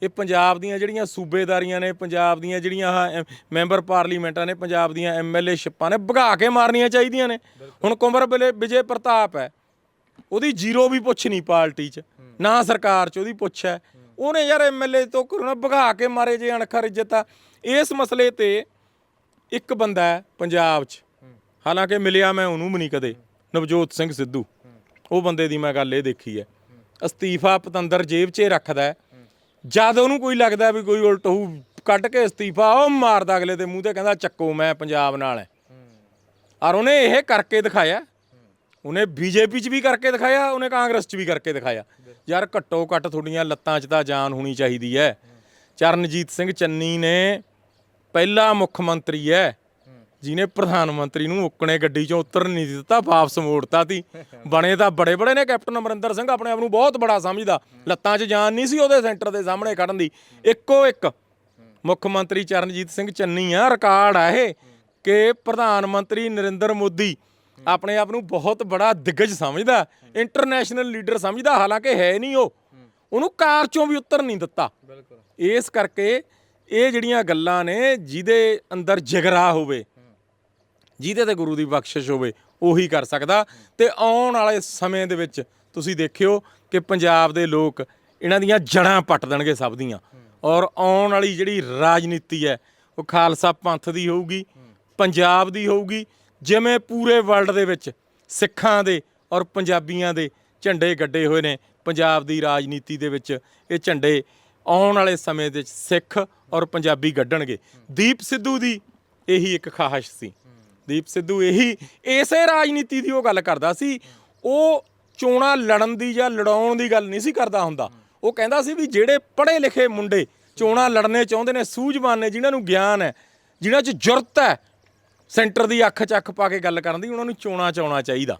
ਇਹ ਪੰਜਾਬ ਦੀਆਂ ਜਿਹੜੀਆਂ ਸੂਬੇਦਾਰੀਆਂ ਨੇ ਪੰਜਾਬ ਦੀਆਂ ਜਿਹੜੀਆਂ ਆਹ ਮੈਂਬਰ ਪਾਰਲੀਮੈਂਟਾਂ ਨੇ ਪੰਜਾਬ ਦੀਆਂ ਐਮਐਲਏ ਸ਼ਿਪਾਂ ਨੇ ਭਗਾ ਕੇ ਮਾਰਨੀਆਂ ਚਾਹੀਦੀਆਂ ਨੇ। ਹੁਣ ਕੁੰਵਰ ਵੇਲੇ ਵਿਜੇ ਪ੍ਰਤਾਪ ਹੈ। ਉਹਦੀ ਜ਼ੀਰੋ ਵੀ ਪੁੱਛ ਨਹੀਂ ਪਾਰਟੀ 'ਚ ਨਾ ਸਰਕਾਰ 'ਚ ਉਹਦੀ ਪੁੱਛ ਹੈ। ਉਹਨੇ ਯਾਰ ਐਮਐਲਏ ਤੋਂ ਕਰੋਨਾ ਭਗਾ ਕੇ ਮਾਰੇ ਜੇ ਅਣਖਰ ਇੱਜ਼ਤ ਆ। ਇਸ ਮਸਲੇ ਤੇ ਇੱਕ ਬੰਦਾ ਹੈ ਪੰਜਾਬ 'ਚ। ਹਾਲਾਂਕਿ ਮਿਲਿਆ ਮੈਂ ਉਹਨੂੰ ਵੀ ਨਹੀਂ ਕਦੇ ਨਵਜੋਤ ਸਿੰਘ ਸਿੱਧੂ। ਉਹ ਬੰਦੇ ਦੀ ਮੈਂ ਗੱਲ ਇਹ ਦੇਖੀ ਹੈ। ਅਸਤੀਫਾ ਪਤੰਦਰ ਜੇਬ 'ਚ ਰੱਖਦਾ ਹੈ। ਜਦ ਉਹਨੂੰ ਕੋਈ ਲੱਗਦਾ ਵੀ ਕੋਈ ਉਲਟ ਹੋਊ, ਕੱਢ ਕੇ ਅਸਤੀਫਾ, ਉਹ ਮਾਰਦਾ ਅਗਲੇ ਦੇ ਮੂੰਹ ਤੇ, ਕਹਿੰਦਾ, ਚੱਕੋ ਮੈਂ ਪੰਜਾਬ ਨਾਲ ਹੈ ਔਰ ਉਹਨੇ ਇਹ ਕਰਕੇ ਦਿਖਾਇਆ, ਉਹਨੇ ਬੀਜੇਪੀ 'ਚ ਵੀ ਕਰਕੇ ਦਿਖਾਇਆ, ਉਹਨੇ ਕਾਂਗਰਸ 'ਚ ਵੀ ਕਰਕੇ ਦਿਖਾਇਆ। ਯਾਰ ਘੱਟੋ ਘੱਟ ਤੁਹਾਡੀਆਂ ਲੱਤਾਂ 'ਚ ਤਾਂ ਜਾਨ ਹੋਣੀ ਚਾਹੀਦੀ ਹੈ ਚਰਨਜੀਤ ਸਿੰਘ ਚੰਨੀ ਨੇ ਪਹਿਲਾ ਮੁੱਖ ਮੰਤਰੀ ਹੈ ਜਿਹਨੇ ਪ੍ਰਧਾਨ ਮੰਤਰੀ ਨੂੰ ਉੱਕਣੇ ਗੱਡੀ 'ਚੋਂ ਉਤਰਨ ਨਹੀਂ ਦਿੱਤਾ ਵਾਪਸ ਮੋੜਤਾ ਤੀ। ਬਣੇ ਤਾਂ ਬੜੇ ਬੜੇ ਨੇ ਕੈਪਟਨ ਅਮਰਿੰਦਰ ਸਿੰਘ ਆਪਣੇ ਆਪ ਨੂੰ ਬਹੁਤ ਬੜਾ ਸਮਝਦਾ। ਲੱਤਾਂ 'ਚ ਜਾਨ ਨਹੀਂ ਸੀ ਉਹਦੇ ਸੈਂਟਰ ਦੇ ਸਾਹਮਣੇ ਖੜਨ ਦੀ। ਇੱਕੋ ਇੱਕ ਮੁੱਖ ਮੰਤਰੀ ਚਰਨਜੀਤ ਸਿੰਘ ਚੰਨੀ ਆ ਰਿਕਾਰਡ ਆ ਇਹ ਕਿ ਪ੍ਰਧਾਨ ਮੰਤਰੀ ਨਰਿੰਦਰ ਮੋਦੀ ਆਪਣੇ ਆਪ ਨੂੰ ਬਹੁਤ ਬੜਾ ਦਿੱਗਜ ਸਮਝਦਾ ਇੰਟਰਨੈਸ਼ਨਲ ਲੀਡਰ ਸਮਝਦਾ ਹਾਲਾਂਕਿ ਹੈ ਨਹੀਂ ਉਹ। ਉਹਨੂੰ ਕਾਰ ਚੋਂ ਵੀ ਉੱਤਰ ਨਹੀਂ ਦਿੱਤਾ। ਬਿਲਕੁਲ। ਇਸ ਕਰਕੇ ਇਹ ਜਿਹੜੀਆਂ ਗੱਲਾਂ ਨੇ ਜਿਹਦੇ ਅੰਦਰ ਜਿਗਰਾ ਹੋਵੇ ਜਿਹਦੇ ਤੇ ਗੁਰੂ ਦੀ ਬਖਸ਼ਿਸ਼ ਹੋਵੇ, ਉਹੀ ਕਰ ਸਕਦਾ। ਤੇ ਆਉਣ ਵਾਲੇ ਸਮੇਂ ਦੇ ਵਿੱਚ ਤੁਸੀਂ ਦੇਖਿਓ ਕਿ ਪੰਜਾਬ ਦੇ ਲੋਕ ਇਹਨਾਂ ਦੀਆਂ ਜੜਾਂ ਪੱਟ ਦੇਣਗੇ ਸਭ ਦੀਆਂ। ਔਰ ਆਉਣ ਵਾਲੀ ਜਿਹੜੀ ਰਾਜਨੀਤੀ ਹੈ, ਉਹ ਖਾਲਸਾ ਪੰਥ ਦੀ ਹੋਊਗੀ, ਪੰਜਾਬ ਦੀ ਹੋਊਗੀ। ਜਿਵੇਂ ਪੂਰੇ ਵਰਲਡ ਦੇ ਵਿੱਚ ਸਿੱਖਾਂ ਦੇ ਔਰ ਪੰਜਾਬੀਆਂ ਦੇ ਝੰਡੇ ਗੱਡੇ ਹੋਏ ਨੇ, ਪੰਜਾਬ ਦੀ ਰਾਜਨੀਤੀ ਦੇ ਵਿੱਚ ਇਹ ਝੰਡੇ ਆਉਣ ਵਾਲੇ ਸਮੇਂ ਦੇ ਵਿੱਚ ਸਿੱਖ ਔਰ ਪੰਜਾਬੀ ਗੱਡਣਗੇ। ਦੀਪ ਸਿੱਧੂ ਦੀ ਇਹੀ ਇੱਕ ਖਾਹਿਸ਼ ਸੀ। ਦੀਪ ਸਿੱਧੂ ਇਹੀ ਇਸੇ ਰਾਜਨੀਤੀ ਦੀ ਉਹ ਗੱਲ ਕਰਦਾ ਸੀ। ਉਹ ਚੋਣਾਂ ਲੜਨ ਦੀ ਜਾਂ ਲੜਾਉਣ ਦੀ ਗੱਲ ਨਹੀਂ ਸੀ ਕਰਦਾ ਹੁੰਦਾ। ਉਹ ਕਹਿੰਦਾ ਸੀ ਵੀ ਜਿਹੜੇ ਪੜ੍ਹੇ ਲਿਖੇ ਮੁੰਡੇ ਚੋਣਾਂ ਲੜਨੇ ਚਾਹੁੰਦੇ ਨੇ, ਸੂਝਵਾਨ ਨੇ, ਜਿਨ੍ਹਾਂ ਨੂੰ ਗਿਆਨ ਹੈ, ਜਿਨ੍ਹਾਂ 'ਚ ਜੁਰਤ ਹੈ, ਸੈਂਟਰ ਦੀ ਅੱਖ 'ਚ ਅੱਖ ਪਾ ਕੇ ਗੱਲ ਕਰਨ ਦੀ, ਉਹਨਾਂ ਨੂੰ ਚੋਣਾਂ ਚ ਆਉਣਾ ਚਾਹੀਦਾ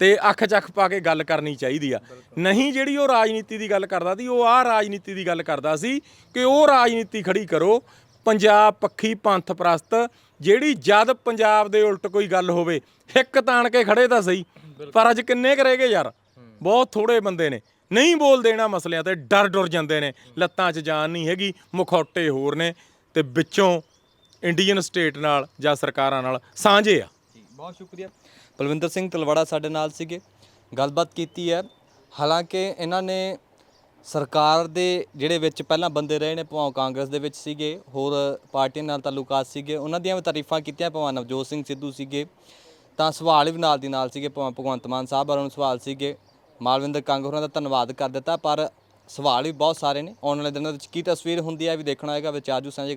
ਤੇ ਅੱਖ 'ਚ ਅੱਖ ਪਾ ਕੇ ਗੱਲ ਕਰਨੀ ਚਾਹੀਦੀ ਆ। ਨਹੀਂ ਜਿਹੜੀ ਉਹ ਰਾਜਨੀਤੀ ਦੀ ਗੱਲ ਕਰਦਾ ਸੀ, ਉਹ ਆਹ ਰਾਜਨੀਤੀ ਦੀ ਗੱਲ ਕਰਦਾ ਸੀ ਕਿ ਉਹ ਰਾਜਨੀਤੀ ਖੜੀ ਕਰੋ ਪੰਜਾਬ ਪੱਖੀ ਪੰਥ ਪ੍ਰਸਤ, ਜਿਹੜੀ ਜਦ ਪੰਜਾਬ ਦੇ ਉਲਟ ਕੋਈ ਗੱਲ ਹੋਵੇ ਹਿੱਕ ਤਾਣ ਕੇ ਖੜੇ ਤਾਂ ਸਹੀ, ਪਰ ਅੱਜ ਕਿੰਨੇ ਕਰੇਗੇ ਯਾਰ? ਬਹੁਤ ਥੋੜੇ ਬੰਦੇ ਨੇ। ਨਹੀਂ ਬੋਲ ਦੇਣਾ ਮਸਲਿਆਂ ਤੇ, ਡਰ ਡਰ ਜਾਂਦੇ ਨੇ। ਲੱਤਾਂ 'ਚ ਜਾਨ ਨਹੀਂ ਹੈਗੀ, ਮੁਖੌਟੇ ਹੋਰ ਨੇ, ਤੇ ਵਿੱਚੋਂ ਇੰਡੀਅਨ ਸਟੇਟ ਨਾਲ ਜਾਂ ਸਰਕਾਰਾਂ ਨਾਲ ਸਾਂਝੇ ਆ। ਬਹੁਤ ਸ਼ੁਕਰੀਆ। ਬਲਵਿੰਦਰ ਸਿੰਘ ਤਲਵਾੜਾ ਸਾਡੇ ਨਾਲ ਸੀਗੇ। ਗੱਲਬਾਤ ਕੀਤੀ ਹੈ। ਹਾਲਾਂਕਿ ਇਹਨਾਂ ਨੇ ਸਰਕਾਰ ਦੇ ਜਿਹੜੇ ਵਿੱਚ ਪਹਿਲਾਂ ਬੰਦੇ ਰਹੇ ਨੇ, ਭਾਵੇਂ ਕਾਂਗਰਸ ਦੇ ਵਿੱਚ ਸੀਗੇ, ਹੋਰ ਪਾਰਟੀਆਂ ਨਾਲ ਤਾਲੁਕਾਤ ਸੀਗੇ, ਉਹਨਾਂ ਦੀਆਂ ਵੀ ਤਾਰੀਫਾਂ ਕੀਤੀਆਂ, ਭਾਵੇਂ ਨਵਜੋਤ ਸਿੰਘ ਸਿੱਧੂ ਸੀਗੇ, ਤਾਂ ਸਵਾਲ ਵੀ ਨਾਲ ਦੀ ਨਾਲ ਸੀਗੇ, ਭਾਵੇਂ ਭਗਵੰਤ ਮਾਨ ਸਾਹਿਬ ਵਾਲਿਆਂ ਨੂੰ ਸਵਾਲ ਸੀਗੇ, ਮਾਲਵਿੰਦਰ ਕੰਗ ਹੋਰਾਂ ਦਾ ਧੰਨਵਾਦ ਕਰ ਦਿੱਤਾ, ਪਰ ਸਵਾਲ ਵੀ ਬਹੁਤ ਸਾਰੇ ਨੇ, ਆਉਣ ਵਾਲੇ ਦਿਨਾਂ ਵਿੱਚ ਕੀ ਤਸਵੀਰ ਹੁੰਦੀ ਹੈ ਵੀ ਦੇਖਣਾ ਹੋਏਗਾ ਵਿਚਾਰ ਜੂ ਸਾਂਝੇ